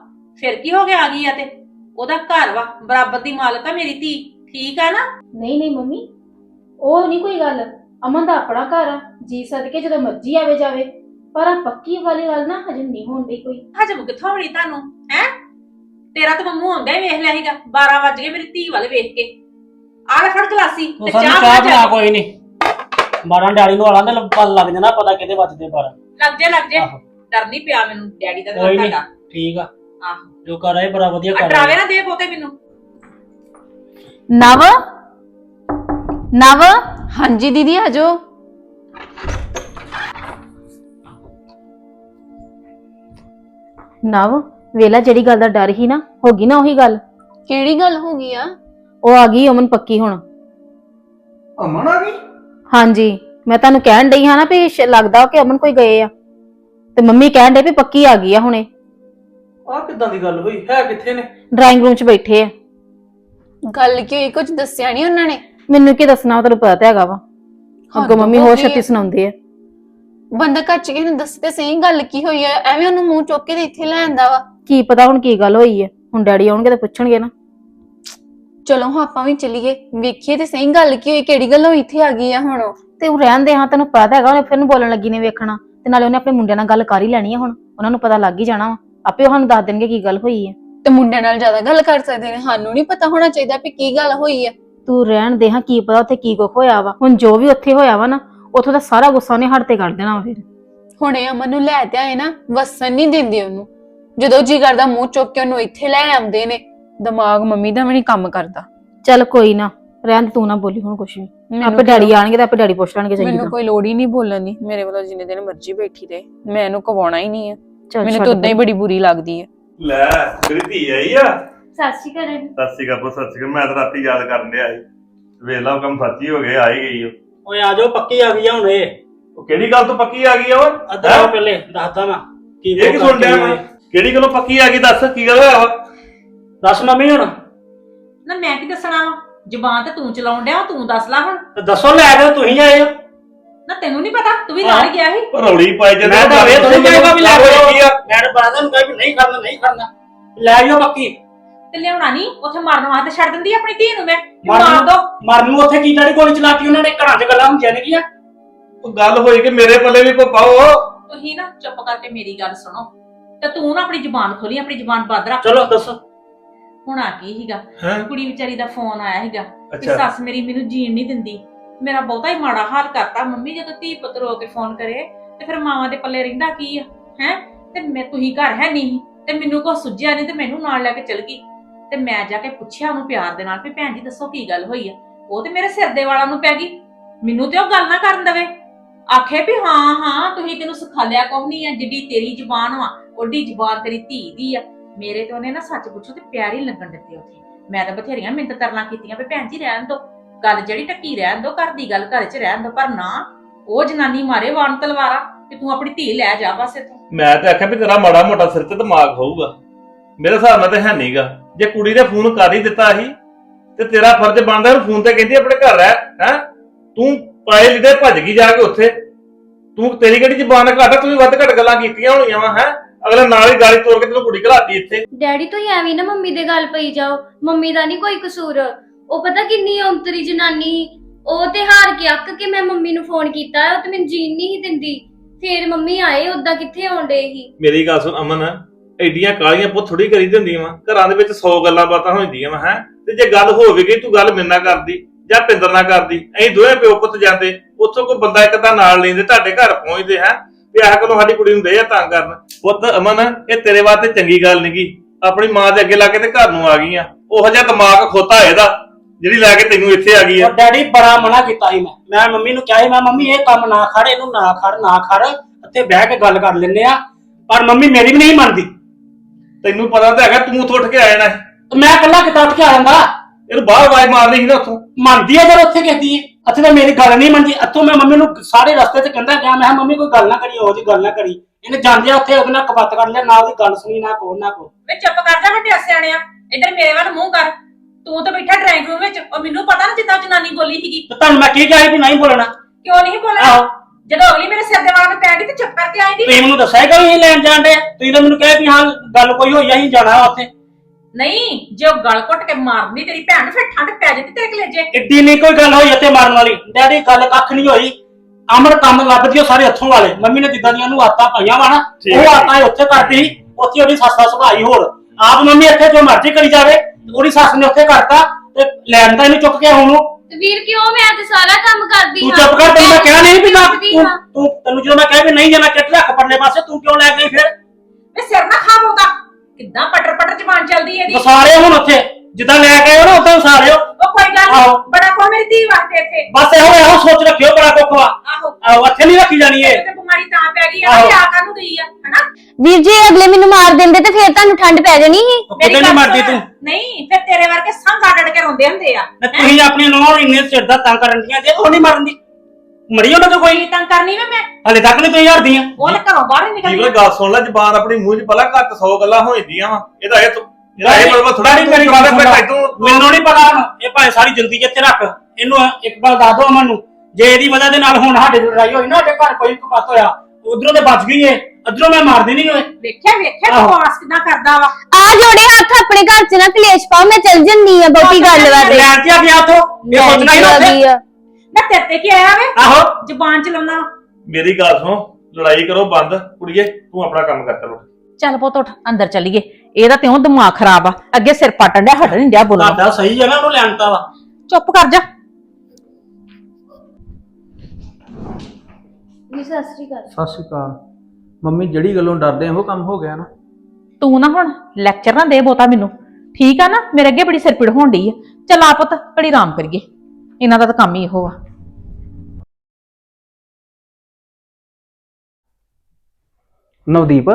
ਫਿਰ ਕੀ ਹੋ ਗਿਆ ਆ ਗਈ ਆ ਤੇ? ਉਹਦਾ ਘਰ ਵਾ ਬਰਾਬਰ ਦੀ ਮਾਲਕ ਆ ਮੇਰੀ ਧੀ ਠੀਕ ਆ ਨਾ? ਨਹੀਂ ਨਹੀਂ ਮੰਮੀ ਉਹ ਨਹੀਂ ਕੋਈ ਗੱਲ ਅਮਨ ਦਾ ਆਪਣਾ ਘਰ ਆ ਜੀ ਸਦਕੇ ਜਦੋਂ ਮਰਜ਼ੀ ਆਵੇ ਜਾਵੇ ਪਰ ਆ ਪੱਕੀ ਵਾਲੀ ਗੱਲ ਨਾ ਹਜੇ ਨਹੀਂ ਹੋਣ ਦੀ ਕੋਈ। ਹਜਮ ਕਿੱਥੋਂ ਬਣੀ ਤੁਹਾਨੂੰ ਹੈ? ਤੇਰਾ ਤਾਂ ਮੂੰਹ ਆਉਂਦਾ ਹੀ ਵੇਖ ਲਿਆ ਸੀਗਾ 12 ਵਜ ਗਏ ਮੇਰੀ ਧੀ ਵੱਲ ਵੇਖ ਕੇ। ਆਹ ਲੈ ਫੜ ਗਲਾਸੀ ਤੇ ਚਾਹ ਬਣਾ ਕੋਈ ਨਹੀਂ ਬਾਰਾਂ ਡੈਡੀ ਨੂੰ ਆਲਾਂ ਤੇ ਪਤਾ ਲੱਗ ਜਾਣਾ ਪਤਾ ਕਿਤੇ ਵੱਜਦੇ ਪਰ। ਲੱਗ ਜਾ ਲੱਗ ਜਾ। ਆਹੋ। ਡਰ ਨਹੀਂ ਪਿਆ ਮੈਨੂੰ ਡੈਡੀ ਦਾ ਕੋਈ ਨੀ। ਤੁਹਾਡਾ ਠੀਕ ਆ। ਆਹੋ। ਜੋ ਕਰ ਰਹੇ ਬੜਾ ਵਧੀਆ ਕਰ ਡਰਾਵੇ ਰਹੇ। ਨਾ ਦੇ ਬੋਤੇ ਮੈਨੂੰ। ਨਵ? ਨਵ? ਹਾਂਜੀ ਦੀਦੀ ਆ ਜਾਓ। ਨਵ ਵੇਲਾ ਜਿਹੜੀ ਗੱਲ ਦਾ ਡਰ ਹੀ ਨਾ ਹੋ ਗਈ ਨਾ ਉਹੀ ਗੱਲ? ਕਿਹੜੀ ਗੱਲ ਹੋ ਗਈ ਆ? ਉਹ ਆ ਗਈ ਅਮਨ ਪੱਕੀ ਹੁਣ। ਅਮਨ ਆ ਗਈ? ਹਾਂਜੀ ਮੈਂ ਤੁਹਾਨੂੰ ਕਹਿਣ ਡਈ ਹਾਂ ਨਾ ਵੀ ਸ਼- ਲੱਗਦਾ ਕਿ ਅਮਨ ਕੋਈ ਗਏ ਆ। ਤੇ ਮੰਮੀ ਕਹਿਣ ਡੇ ਵੀ ਪੱਕੀ ਆ ਗਈ ਆ ਹੁਣੇ। ਆ ਕਿੱਦਾਂ ਦੀ ਗੱਲ ਹੋਈ? ਹੈ ਕਿੱਥੇ ਨੇ? ਡਰਾਇੰਗ ਰੂਮ 'ਚ ਬੈਠੇ ਆ। ਗੱਲ ਕੀ ਹੋਈ? ਕੁਝ ਦੱਸਿਆ ਨਹੀਂ ਉਹਨਾਂ ਨੇ? ਮੈਨੂੰ ਕੀ ਦੱਸਣਾ ਉਹ ਤੈਨੂੰ ਪਤਾ ਤਾਂ ਹੈਗਾ ਵਾ। ਅੱਗੋਂ ਮੰਮੀ ਹੋ ਹੋਰ ਛੱਤੀ ਆ। ਸੁਣਾਉਂਦੇ ਆ। ਬੰਦਾ ਘਰ ਚ ਕਿਸੇ ਨੂੰ ਦੱਸ ਤੇ ਸਹੀ ਗੱਲ ਕੀ ਹੋਈ ਆ? ਐਵੇਂ ਉਹਨੂੰ ਮੂੰਹ ਚੁੱਕ ਕੇ ਤੇ ਇੱਥੇ ਲੈ ਆਂਦਾ ਵਾ। ਕੀ ਪਤਾ ਹੁਣ ਕੀ ਗੱਲ ਹੋਈ ਹੈ ਹੁਣ ਡੈਡੀ ਆਉਣਗੇ ਤੇ ਪੁੱਛਣਗੇ ਨਾ। ਚਲੋ ਹਾਂ ਆਪਾਂ ਵੀ ਚੱਲੀਏ। ਵੇਖੀਏ ਤੇ ਸਹੀ ਗੱਲ ਕੀ ਹੋਈ ਕਿਹੜੀ ਗੱਲੋਂ ਇੱਥੇ ਆ ਗਈ ਆ ਹੁਣ ਉਹ? ਤੇ ਉਹ ਰਹਿੰਦੇ ਹਾਂ ਤੈਨੂੰ ਪਤਾ ਤਾਂ ਹੈਗਾ ਉਹਨੇ ਫਿਰ ਨੂੰ ਬੋਲਣ ਲੱਗੀ ਨੇ ਵੇਖਣਾ। ਤੇ ਨਾਲੇ ਉਹਨੇ ਆਪਣੇ ਮੁੰਡਿਆਂ ਨਾਲ ਗੱਲ ਕਰ ਹੀ ਲੈਣੀ ਆ ਹੁਣ। ਉਹਨਾਂ ਨੂੰ ਪਤਾ ਲੱਗ ਹੀ ਜਾਣਾ ਵਾ। ਆਪੇ ਉਹ ਸਾਨੂੰ ਦੱਸ ਦੇਣਗੇ ਕੀ ਗੱਲ ਹੋਈ ਹੈ ਤੇ ਮੁੰਡਿਆਂ ਨਾਲ ਜ਼ਿਆਦਾ ਗੱਲ ਕਰ ਸਕਦੇ ਨੇ। ਸਾਨੂੰ ਨਹੀਂ ਪਤਾ ਹੋਣਾ ਚਾਹੀਦਾ ਵੀ ਕੀ ਗੱਲ ਹੋਈ ਆ। ਤੂੰ ਰਹਿਣ ਦੇ ਹਾਂ ਕੀ ਪਤਾ ਉੱਥੇ ਕੀ ਕੁੱਖ ਹੋਇਆ ਵਾ। ਹੁਣ ਜੋ ਵੀ ਉੱਥੇ ਹੋਇਆ ਵਾ ਨਾ ਉੱਥੋਂ ਦਾ ਸਾਰਾ ਗੁੱਸਾ ਉਹਨੇ ਹੱਟ ਤੇ ਕੱਢ ਦੇਣਾ ਵਾ ਫਿਰ। ਹੁਣੇ ਅਮਨ ਨੂੰ ਲੈ ਤੇ ਆਏ ਨਾ ਵਸਣ ਨਹੀਂ ਦਿੰਦੇ ਉਹਨੂੰ। ਜਦੋਂ ਜੀ ਕਰਦਾ ਮੂੰਹ ਚੁੱਕ ਕੇ ਉਹਨੂੰ ਇੱਥੇ ਲੈ ਆਉਂਦੇ ਨੇ ਦਿਮਾਗ ਮੰਮੀ ਦਾ ਵੀ ਨਹੀਂ ਕੰਮ ਕਰਦਾ। ਚੱਲ ਕੋਈ ਨਾ ਰਹਿਣ ਦੇ ਤੂੰ ਨਾ ਬੋਲੀ ਹੁਣ ਕੁਛ ਵੀ। ਮੈਨੂੰ ਆਪੇ ਡੈਡੀ ਆਣਗੇ ਤਾਂ ਆਪੇ ਡੈਡੀ ਪੁੱਛ ਲੈਣਗੇ ਚਾਹੀਦਾ ਮੈਨੂੰ ਕੋਈ ਲੋੜ ਹੀ ਨਹੀਂ ਬੋਲਣ ਦੀ ਮੇਰੇ ਵੱਲੋਂ ਜਿੰਨੇ ਦਿਨ ਮਰਜ਼ੀ ਬੈਠੀ ਰਹੇ ਮੈਂ ਇਹਨੂੰ ਕਵਾਉਣਾ ਹੀ ਨਹੀਂ ਹੈ ਚੱਲ ਮੈਨੂੰ ਛੱਡ ਤਾਂ ਉਦਾਂ ਹੀ। ਬੜੀ ਬੁਰੀ ਲੱਗਦੀ ਹੈ ਲੈ ਮੇਰੀ ਧੀ ਆਈ ਆ? ਸਤਿ ਸ਼੍ਰੀ ਅਕਾਲ ਡੈਡੀ। ਸਤਿ ਸ਼੍ਰੀ ਅਕਾਲ ਪੁੱਤ, ਸਤਿ ਸ਼੍ਰੀ ਅਕਾਲ। ਮੈਂ ਤਾਂ ਰਾਤੀ ਯਾਦ ਕਰਨ ਡਿਆ ਸੀ। ਵੇਖ ਲਾ ਉਹ ਕੰਮ ਸੱਚੀ ਹੋ ਗਿਆ ਆ ਹੀ ਗਈ ਉਹ। ਓਏ ਆ ਜਾਓ ਪੱਕੀ ਆ ਗਈ ਆ ਹੁਣ ਇਹ। ਉਹ ਕਿਹੜੀ ਗੱਲ ਤੋਂ ਪੱਕੀ ਆ ਗਈ ਆ ਉਹ ਅੱਧਾ ਪਹਿਲੇ ਦੱਸਦਾ ਮੈਂ ਕੀ ਇਹ ਕੀ ਸੁਣ ਡਿਆ ਮੈਂ ਕਿਹੜੀ ਗੱਲੋਂ ਪੱਕੀ ਆ ਗਈ ਦੱਸ ਕੀ ਗੱਲ ਹੋਇਆ ਵਾ? ਦੱਸ ਮੰਮੀ ਹੁਣ। ਨਾ ਮੈਂ ਕੀ ਦੱਸਣਾ ਵਾ? ਜ਼ੁਬਾਨ ਤੇ ਤੂੰ ਚਲਾਉਣ ਡਿਆ ਤੂੰ ਦੱਸ ਲੈ ਹੁਣ। ਤੇ ਦੱਸੋ ਲੈ ਕੇ ਤੁਸੀਂ ਆਏ ਹੋ। ਨਾ ਤੈਨੂੰ ਨਹੀਂ ਪਤਾ ਤੂੰ ਵੀ ਨਾਲ ਗਿਆ ਸੀ। ਉਹ ਰੌਲੀ ਪਾਈ ਜਾਂਦੇ ਮੈਂ ਤਾਂ ਵੇ ਤੁਸੀਂ ਕਹੇਗਾ ਵੀ ਲੈ ਕੇ ਕੀ ਆ। ਮੈਂ ਤਾਂ ਬਰਾਦਰ ਨੂੰ ਕਹੇ ਵੀ ਨਹੀਂ ਕਰਨਾ ਨਹੀਂ ਕਰਨਾ ਲੈ ਜਾਓ ਪੱਕੀ। ਤੇ ਲਿਆਉਣਾ ਨਹੀਂ ਉੱਥੇ ਮਾਰਨ ਵਾਸਤੇ ਛੱਡ ਦਿੰਦੀ ਆਪਣੀ ਧੀ ਨੂੰ ਮੈਂ। ਮਾਰ ਦੋ। ਮਰਨ ਨੂੰ ਉੱਥੇ ਕੀ ਤੜੀ ਗੋਲੀ ਚਲਾਤੀ ਉਹਨਾਂ ਨੇ? ਘਰਾਂ 'ਚ ਗੱਲਾਂ ਹੁੰਦੀਆਂ ਨੇ ਕੀ ਆ ਉਹ ਗੱਲ ਹੋਈ ਕਿ ਮੇਰੇ ਪੱਲੇ ਵੀ ਕੋ ਪਾਓ। ਤੁਸੀਂ ਨਾ ਚੁੱਪ ਕਰਕੇ ਮੇਰੀ ਗੱਲ ਸੁਣੋ। ਤੇ ਤੂੰ ਨਾ ਆਪਣੀ ਜ਼ੁਬਾਨ ਖੋਲੀ ਆਪਣੀ ਜ਼ੁਬਾਨ ਬੰਦ ਰੱਖ। ਚਲੋ ਦੱਸੋ। ਹੁਣ ਆ ਕੀ ਸੀਗਾ। ਹੈਂ? ਕੁੜੀ ਵਿਚਾਰੀ ਦਾ ਫੋਨ ਆਇਆ ਸੀਗਾ ਕਿ ਅੱਛਾ। ਸੱਸ ਮੇਰੀ ਮੈਨੂੰ ਜੀਣ ਨਹੀਂ ਦਿੰਦੀ। ਮੇਰਾ ਬਹੁਤਾ ਹੀ ਮਾੜਾ ਹਾਲ ਕਰਤਾ। ਮੰਮੀ ਜਦੋਂ ਧੀ ਪੁੱਤ ਰੋ ਕੇ ਫੋਨ ਕਰੇ ਤੇ ਫਿਰ ਮਾਵਾਂ ਦੇ ਪੱਲੇ ਰਹਿੰਦਾ ਕੀ ਆ? ਹੈ? ਤੇ ਮੈਂ ਤੁਸੀਂ ਘਰ ਹੈ ਨਹੀਂ ਤੇ ਮੈਨੂੰ ਕੁਛ ਸੁੱਝਿਆ ਨਹੀਂ ਤੇ ਮੈਨੂੰ ਨਾਲ ਲੈ ਕੇ ਚਲ ਗਈ। ਤੇ ਮੈਂ ਜਾ ਕੇ ਪੁੱਛਿਆ ਉਹਨੂੰ ਪਿਆਰ ਦੇ ਨਾਲ ਵੀ ਭੈਣ ਜੀ ਦੱਸੋ ਕੀ ਗੱਲ ਹੋਈ ਆ? ਉਹ ਤੇ ਮੇਰੇ ਸਿਰ ਦੇ ਵਾਲਾਂ ਨੂੰ ਪੈ ਗਈ। ਮੈਨੂੰ ਤੇ ਉਹ ਗੱਲ ਨਾ ਕਰਨ ਦਵੇ। ਆਖੇ ਵੀ ਹਾਂ ਹਾਂ ਤੁਸੀਂ ਤੈਨੂੰ ਸਿਖਾਲਿਆ ਕੁਛ ਨਹੀਂ ਆ ਜਿੱਡੀ ਤੇਰੀ ਜ਼ੁਬਾਨ ਵਾ ਓਡੀ ਜ਼ੁਬਾਨ ਤੇਰੀ ਧੀ ਦੀ ਆ। ਮੇਰੇ ਤੇ ਉਹਨੇ ਨਾ ਸੱਚ ਪੁੱਛੋ ਤੇ ਪਿਆਰ ਹੀ ਲੱਗਣ ਦਿੱਤੇ ਉੱਥੇ। ਮੈਂ ਤਾਂ ਬਥੇਰੀਆਂ ਮਿੰਤ ਤਰਲਾਂ ਕੀਤੀਆਂ ਵੀ ਭੈਣ ਜੀ ਰਹਿਣ ਦੋ। ਗੱਲ ਜਿਹੜੀ ਟੱਕੀ ਰਹਿਣ ਦੋ ਘਰ ਦੀ ਗੱਲ ਘਰ 'ਚ ਰਹਿਣ ਦੋ ਪਰ ਨਾ ਉਹ ਜਨਾਨੀ ਮਾਰੇ ਵਾਣ ਤਲਵਾਰਾਂ ਕਿ ਤੂੰ ਆਪਣੀ ਧੀ ਲੈ ਜਾ ਬਸ ਇੱਥੋਂ। ਮੈਂ ਤੇ ਆਖਿਆ ਵੀ ਤੇਰਾ ਮਾੜਾ ਮੋਟਾ ਸਿਰ ਤੇ ਦਿਮਾਗ ਹੋਊਗਾ। ਮੇਰੇ ਹਿਸਾਬ ਨਾਲ ਤੇ ਹੈ ਨਹੀਂਗਾ ਜੇ ਕੁੜੀ ਨੇ ਫੋਨ ਕਰ ਹੀ ਦਿੱਤਾ ਸੀ ਤੇ ਤੇਰਾ ਫਰਜ਼ ਬਣਦਾ ਉਹਨੂੰ ਫੋਨ ਤੇ ਕਹਿੰਦੀ ਆਪਣੇ ਘਰ ਰਹਿ ਹੈ? ਤੂੰ ਪਾਏ ਲਿਦੇ ਭੱਜ ਗਈ ਜਾ ਕੇ ਉੱਥੇ। ਤੂੰ ਤੇਰੀ ਕਿਹੜੀ ਜ਼ਬਾਨ ਘੱਟ ਆ, ਤੂੰ ਵੱਧ ਘੱਟ ਗੱਲਾਂ ਕੀਤੀਆਂ ਹੋਣੀਆਂ ਵਾ ਹੈ? ਅਗਲਾ ਨਾਲ ਹੀ ਗਾਲੀ ਤੋੜ ਕੇ ਤੈਨੂੰ ਕੁੜੀ ਘਲਾਤੀ ਇੱਥੇ। ਡੈਡੀ ਤੁਸੀਂ ਐਵੇਂ ਨਾ ਮੰਮੀ ਦੇ ਗੱਲ ਪਈ ਜਾਓ। ਮੰਮੀ ਦਾ ਨਹੀਂ ਕੋਈ ਕਸੂਰ। ਉਹ ਪਤਾ ਕਿੰਨੀ ਔਂਤਰੀ ਜਨਾਨੀ ਸੀ। ਉਹ ਤੇ ਹਾਰ ਕੇ ਅੱਕ ਕੇ ਮੈਂ ਮੰਮੀ ਨੂੰ ਫੋਨ ਕੀਤਾ। ਉਹ ਤੇ ਮੈਨੂੰ ਜੀਣ ਨਹੀਂ ਸੀ ਦਿੰਦੀ। ਫੇਰ ਮੰਮੀ ਆਏ ਉਦਾਂ ਕਿੱਥੇ ਆਉਂਦੇ ਸੀ? ਮੇਰੀ ਗੱਲ ਸੁਣ ਅਮਨ। ਐਡੀਆਂ ਕਾਲੀਆਂ ਪੁੱਤ ਥੋੜੀ ਕਰੀ ਦਿੰਦੀਆਂ ਵਾ। ਘਰਾਂ ਦੇ ਵਿੱਚ 100 ਗੱਲਾਂ ਬਾਤਾਂ ਹੁੰਦੀਆਂ ਵਾ ਹੈ। ਤੇ ਜੇ ਗੱਲ ਹੋਵੇ ਗਈ ਤੂੰ ਗੱਲ ਮੇਰੇ ਨਾਲ ਕਰਦੀ ਜਾਂ ਪਿੰਦਰ ਨਾਲ ਕਰਦੀ। ਅਸੀਂ ਦੋਵੇਂ ਪਿਓ ਪੁੱਤ ਜਾਂਦੇ। ਉੱਥੋਂ ਕੋਈ ਬੰਦਾ ਇੱਕ ਤਾਂ ਨਾਲ ਲੈਂਦੇ ਤੁਹਾਡੇ ਘਰ ਪਹੁੰਚਦੇ ਹੈ। ਵੀ ਆਹ ਕੋਲੋਂ ਸਾਡੀ ਕੁੜੀ ਨੂੰ ਦੇ ਆ ਤੰਗ ਕਰਨ। ਪੁੱਤ ਅਮਨ ਇਹ ਤੇਰੇ ਵਾਸਤੇ ਚੰਗੀ ਗੱਲ ਨਹੀਂਗੀ ਆਪਣੀ ਮਾਂ ਦੇ ਅੱਗੇ ਲਾ ਕੇ ਤੇ ਘਰ ਨੂੰ ਆ ਗਈ ਆ ਉਹੋ ਜਿਹਾ ਦਿਮਾਗ ਖੋਤਾ ਇਹਦਾ ਜਿਹੜੀ ਲੈ ਕੇ ਤੈਨੂੰ ਇੱਥੇ ਆ ਗਈ ਆ। ਉਹ ਡੈਡੀ ਬੜਾ ਮਨਾ ਕੀਤਾ ਸੀ ਮੈਂ। ਮੈਂ ਮੰਮੀ ਨੂੰ ਕਿਹਾ ਸੀ ਮੈਂ ਮੰਮੀ ਇਹ ਕੰਮ ਨਾ ਖੜ ਇਹਨੂੰ ਨਾ ਖੜ ਨਾ ਖੜ। ਇੱਥੇ ਬਹਿ ਕੇ ਗੱਲ ਕਰ ਲੈਂਦੇ ਆ ਪਰ ਮੰਮੀ ਮੇਰੀ ਵੀ ਨਹੀਂ ਮੰਨਦੀ। ਤੈਨੂੰ ਪਤਾ ਤਾਂ ਹੈਗਾ ਤੂੰ ਉੱਥੋਂ ਉੱਠ ਕੇ ਆ ਜਾਣਾ। ਹੈ। ਤੇ ਮੈਂ ਇਕੱਲਾ ਉੱਠ ਕੇ ਆ ਜਾਂਦਾ? ਇਹਨੂੰ ਬਾਹਰ ਆਵਾਜ਼ ਮਾਰਨੀ ਸੀ ਨਾ ਉੱਥੋਂ। ਮੰਨਦੀ ਹੈ ਜਦ ਉੱਥੇ ਕਹਿੰਦੀ ਹੈ ਇੱਥੇ ਤਾਂ ਮੇਰੀ ਗੱਲ ਨਹੀਂ ਮੰਨਦੀ। ਇੱਥੋਂ ਮੈਂ ਮੰਮੀ ਨੂੰ ਸਾਰੇ ਰਸਤੇ 'ਚ ਕਹਿੰਦਾ ਗਿਆ। ਮੈਂ ਕਿਹਾ ਮੰਮੀ ਕੋਈ ਗੱਲ ਨਾ ਕਰੀ ਉਹ ਜੀ ਗੱਲ ਨਾ ਕਰੀ। ਇਹਨੇ ਜਾਂਦਿਆਂ ਉੱਥੇ ਉਹਦੇ ਨਾਲ ਕਬੱਤ ਕਰ ਲਿਆ। ਨਾ ਉਹਦੀ ਗੱਲ ਸੁਣੀ ਨਾ ਕੋ ਨਾ ਕੋ ਵੇ ਚੁੱਪ ਕਰ ਜਾ ਵੱਡੇ ਸਿਆਣਿਆ। ਇੱਧਰ ਮੇਰੇ ਵੱਲ ਮੂੰਹ ਕਰ। ਤੂੰ ਤਾਂ ਬੈਠਾ ਡਰਾਈਂਗ ਰੂਮ ਵਿੱਚ। ਉਹ ਮੈਨੂੰ ਪਤਾ ਨਾ ਜਿੱਦਾਂ ਜਨਾਨੀ ਬੋਲੀ ਸੀਗੀ। ਤੇ ਤੁਹਾਨੂੰ ਮੈਂ ਕੀ ਕਿਹਾ ਸੀ ਵੀ ਨਹੀਂ ਬੋਲਣਾ? ਕਿਉਂ ਨਹੀਂ ਬੋਲਣਾ? ਆਹੋ। ਜਦੋਂ ਅਗਲੀ ਮੇਰੇ ਸਿਰ ਦੇ ਵਾਲਾਂ ਨੂੰ ਪੈਂਦੀ ਤੇ ਚੁੱਪ ਕਰਕੇ ਆਈਂਦੀ ਤੁਸੀਂ ਮੈਨੂੰ ਦੱਸਿਆ ਕਿ ਇਹ ਲੈਣ ਜਾਂਦੇ ਤੁਸੀਂ ਤਾਂ ਮੈਨੂੰ ਕਿਹਾ ਵੀ ਹਾਂ ਗੱਲ ਕੋਈ ਹੋਈ ਆ, ਅਸੀਂ ਜਾਣਾ ਉੱਥੇ। ਨਹੀਂ ਜੇ ਉਹ ਗਲ ਘੁੱਟ ਕੇ ਮਾਰਨੀ ਤੇਰੀ ਭੈਣ ਨੂੰ ਫਿਰ ਠੰਡ ਪੈ ਜਾਂਦੀ ਤੇਰੇ ਕਲੇਜੇ ਇੱਡੀ ਨਹੀਂ ਕੋਈ ਗੱਲ ਹੋਈ ਇੱਥੇ ਮਾਰਨ ਵਾਲੀ। ਡੈਡੀ ਗੱਲ ਕੱਖ ਨਹੀਂ ਹੋਈ। ਅਮਰ ਕੰਮ ਲੱਭਦੀ ਉਹ ਸਾਰੇ ਹੱਥੋਂ ਵਾਲੇ। ਮੰਮੀ ਨੇ ਜਿੱਦਾਂ ਦੀਆਂ ਨੂੰ ਆਤਾਂ ਪਾਈਆਂ ਵਾ ਨਾ ਠੀਕ ਉਹ ਹੈ। ਆਤਾਂ ਇਹ ਉੱਥੇ ਕਰਦੀ ਸੀ ਉੱਥੇ ਉਹਦੀ ਸੱਸ ਦਾ ਸੁਭਾਅ ਹੀ ਹੋਰ। ਆਪ ਮੰਮੀ ਇੱਥੇ ਜੋ ਮਰਜ਼ੀ ਕਰੀ ਜਾਵੇ ਉਹਦੀ ਸੱਸ ਨੇ ਉੱਥੇ ਕਰਤਾ ਤੇ ਲੈਣ ਤਾਂ ਇਹਨੂੰ ਚੁੱਕ ਕੇ ਹੁਣ ਨੂੰ। ਤੇ ਵੀਰ ਕਿਉਂ ਮੈਂ ਤੇ ਸਾਰਾ ਕੰਮ ਕਰਦੀ ਤੂੰ ਹਾਂ? ਚੁੱਪ ਕਰ ਤੈਨੂੰ ਮੈਂ ਕਿਹਾ ਨਹੀਂ ਵੀ ਨਾ ਕਰਦੀ ਤੂੰ ਹਾਂ। ਤੂੰ ਤੈਨੂੰ ਜਦੋਂ ਮੈਂ ਕਿਹਾ ਵੀ ਨਹੀਂ ਜਾਣਾ ਕਿੱਟ ਰੱਖ ਪਰਲੇ ਪਾਸੇ ਤੂੰ ਕਿਉਂ ਲੈ ਗਈ ਫਿਰ? ਵੇ ਸਿਰ ਨਾ ਖਾ ਬੋਤਾ। ਕਿੱਦਾਂ ਪਟਰ ਪਟਰ ਜ਼ਬਾਨ ਚੱਲਦੀ ਇਹਦੀ? ਵਸਾਰੇ ਹੁਣ ਉੱਥੇ ਜਿੱਦਾਂ ਲੈ ਕੇ ਆਏ ਨਾ ਉਦਾਂ ਵਸਾਰਿਓ। ਉਹ ਕੋਈ ਗੱਲ ਆਹੋ। ਨਹੀਂ ਬੜਾ ਕੋ ਮੇਰੀ ਧੀ ਵਾਸਤੇ ਇੱਥੇ। ਬਸ ਇਹੋ ਇਹੋ ਸੋਚ ਰੱਖਿਓ ਬੜਾ ਕੁੱਖ ਵਾ। ਆਹੋ। ਆਹੋ ਇੱਥੇ ਨਹੀਂ ਰੱਖੀ ਜਾਣੀ ਇਹ। ਤੇ ਬਿਮਾਰੀ ਤਾਂ ਪੈ ਗਈ ਆ ਆਹੋ। ਕਿ ਆ ਕਾਨੂੰ ਗਈ ਆ ਹਨਾ? ਵੀਰ ਜੀ ਅਗਲੇ ਮੈਨੂੰ ਮਾਰ ਦਿੰਦੇ ਤੇ ਫੇਰ ਤੁਹਾਨੂੰ ਠੰਡ ਪੈ ਜਾਣੀ ਸੀ। ਉਹ ਕਿਤੇ ਨਹੀਂ ਗੱਲ ਮਰਦੀ ਸੁਣ। ਤੂੰ। ਨਹੀਂ ਫਿਰ ਤੇਰੇ ਵਰਗੇ ਸੰਗ ਅੱਡ ਕੇ ਰੋਂਦੇ ਹੁੰਦੇ ਆ। ਤੇ ਤੁਸੀਂ ਆਪਣੀ ਨੂੰਹ ਨੂੰ ਇੰਨੇ ਸਿਰ ਦਾ ਤੰਗ ਕਰਨ ਦੀਆਂ ਤੇ ਉਹ ਨਹੀਂ ਮਰਨ ਦੀ। ਮਰੀ ਉਹਨਾਂ ਤੋਂ ਕੋਈ? ਕੀ ਤੰਗ ਕਰਨੀ ਵੇ ਮੈਂ। ਹਲੇ ਤੱਕ ਨਹੀਂ ਤੁਸੀਂ ਹਰਦੀਆਂ ਉਹ ਤਾਂ ਘਰੋਂ ਬਾਹਰ ਹੀ ਨਿਕਲ ਜੀਵਨ ਗੱਲ ਸੁਣ ਲੈ ਜ਼ਬਾਨ ਆਪਣੀ ਮੂੰਹ 'ਚ ਪਹਿਲਾਂ ਘੱਟ 100 ਗੱਲਾਂ ਹੋ ਜਾਂਦੀਆਂ ਵਾ। ਇਹਦਾ ਇਹ ਤੂੰ ਇਹਦਾ ਇਹ ਮਤਲਬ ਥੋੜਾ ਡੈਡੀ ਮੇਰੀ ਗੱਲ ਸੁਣ ਤੂੰ ਮੈਨੂੰ ਨਹੀਂ ਪਤਾ ਹੁਣ ਇਹ ਭਾਵੇਂ ਸਾਰੀ ਜ਼ਿੰਦਗੀ ਇੱਥੇ ਰੱਖ ਇਹਨੂੰ ਇੱਕ ਵਾਰ ਦੱਸ ਦੋ ਅਮਨ ਨੂੰ ਜੇ ਇਹਦੀ ਵਜ੍ਹਾ ਦੇ ਨਾਲ ਹੁਣ ਸਾਡੇ ਨਾਲ ਲੜਾਈ ਹੋਈ ਨਾ ਸਾਡੇ ਘਰ ਕੋਈ ਕਪੱਤ ਹੋਇਆ ਉਧਰੋਂ ਤੇ ਬਚ ਗਈ ਏ ਅਧਰੋਂ ਮੈਂ ਮਾਰਦੀ ਨਹੀਂ ਓਏ। ਵੇਖਿਆ ਵੇਖਿਆ ਆਹੋ। ਬਕਵਾਸ ਕਿਦਾਂ ਕਰਦਾ ਵਾ। ਆ ਜੋੜੇ ਹੱਥ ਆਪਣੇ ਘਰ 'ਚ ਨਾ ਕਲੇਸ਼ ਪਾਓ ਮੈਂ ਚੱਲ ਜੰਨੀ ਆ ਬਹੁਤੀ ਗੱਲ ਵਾਦੇ ਲੈਣ ਤੇ ਆ ਗਿਆ ਉੱਥੋਂ। ਇਹ ਸੋਚਣਾ ਹੀ ਨਾ ਉੱਥੇ। ਨਾ ਤੇਰੇ ਤੇ ਕੀ ਆਇਆ ਵੇ? ਆਹੋ। ਜ਼ਬਾਨ ਚਲਾਉਣਾ। ਮੇਰੀ ਗੱਲ ਸੁਣੋ ਲੜਾਈ ਕਰੋ ਬੰਦ। ਕੁੜੀਏ ਤੂੰ ਆਪਣਾ ਕੰਮ ਕਰ ਚਲੋ ਚੱਲ ਪੁੱਤ ਉੱਠ ਅੰਦਰ ਚੱਲੀਏ। ਇਹਦਾ ਤੇ ਉਹ ਦਿਮਾਗ ਖਰਾਬ ਆ। ਅੱਗੇ ਸਿਰ ਪਾਟਣ ਡਿਆ ਹਟ ਨਹੀਂ ਡਿਆ ਬੋਲਣਾ। ਤੁਹਾਡਾ ਸਹੀ ਹੈ ਨਾ ਉਹਨੂੰ ਲੈਣਤਾ ਵਾ। ਚੁੱਪ ਕਰ ਜਾ। ਜੀ ਸਤਿ ਸ੍ਰੀ ਅਕਾਲ। ਸਤਿ ਸ਼੍ਰੀ ਅਕਾਲ। ਮੰਮੀ ਜਿਹੜੀ ਗੱਲੋਂ ਡਰਦੇ ਆ ਉਹ ਕੰਮ ਹੋ ਗਿਆ ਨਾ? ਤੂੰ ਨਾ ਹੁਣ ਲੈਕਚਰ ਨਾ ਦੇ ਬੋਤਾ ਮੈਨੂੰ। ਠੀਕ ਆ ਨਾ? ਮੇਰੇ ਅੱਗੇ ਬੜੀ ਸਿਰ ਪੀੜ ਹੋਣ ਡਈ ਆ। ਚੱਲ ਆ ਪੁੱਤ ਘੜੀ ਆਰਾਮ ਕਰੀਏ। ਇਹਨਾਂ ਦਾ ਤਾਂ ਕੰਮ ਹੀ ਇਹੋ ਆ। ਨਵਦੀਪ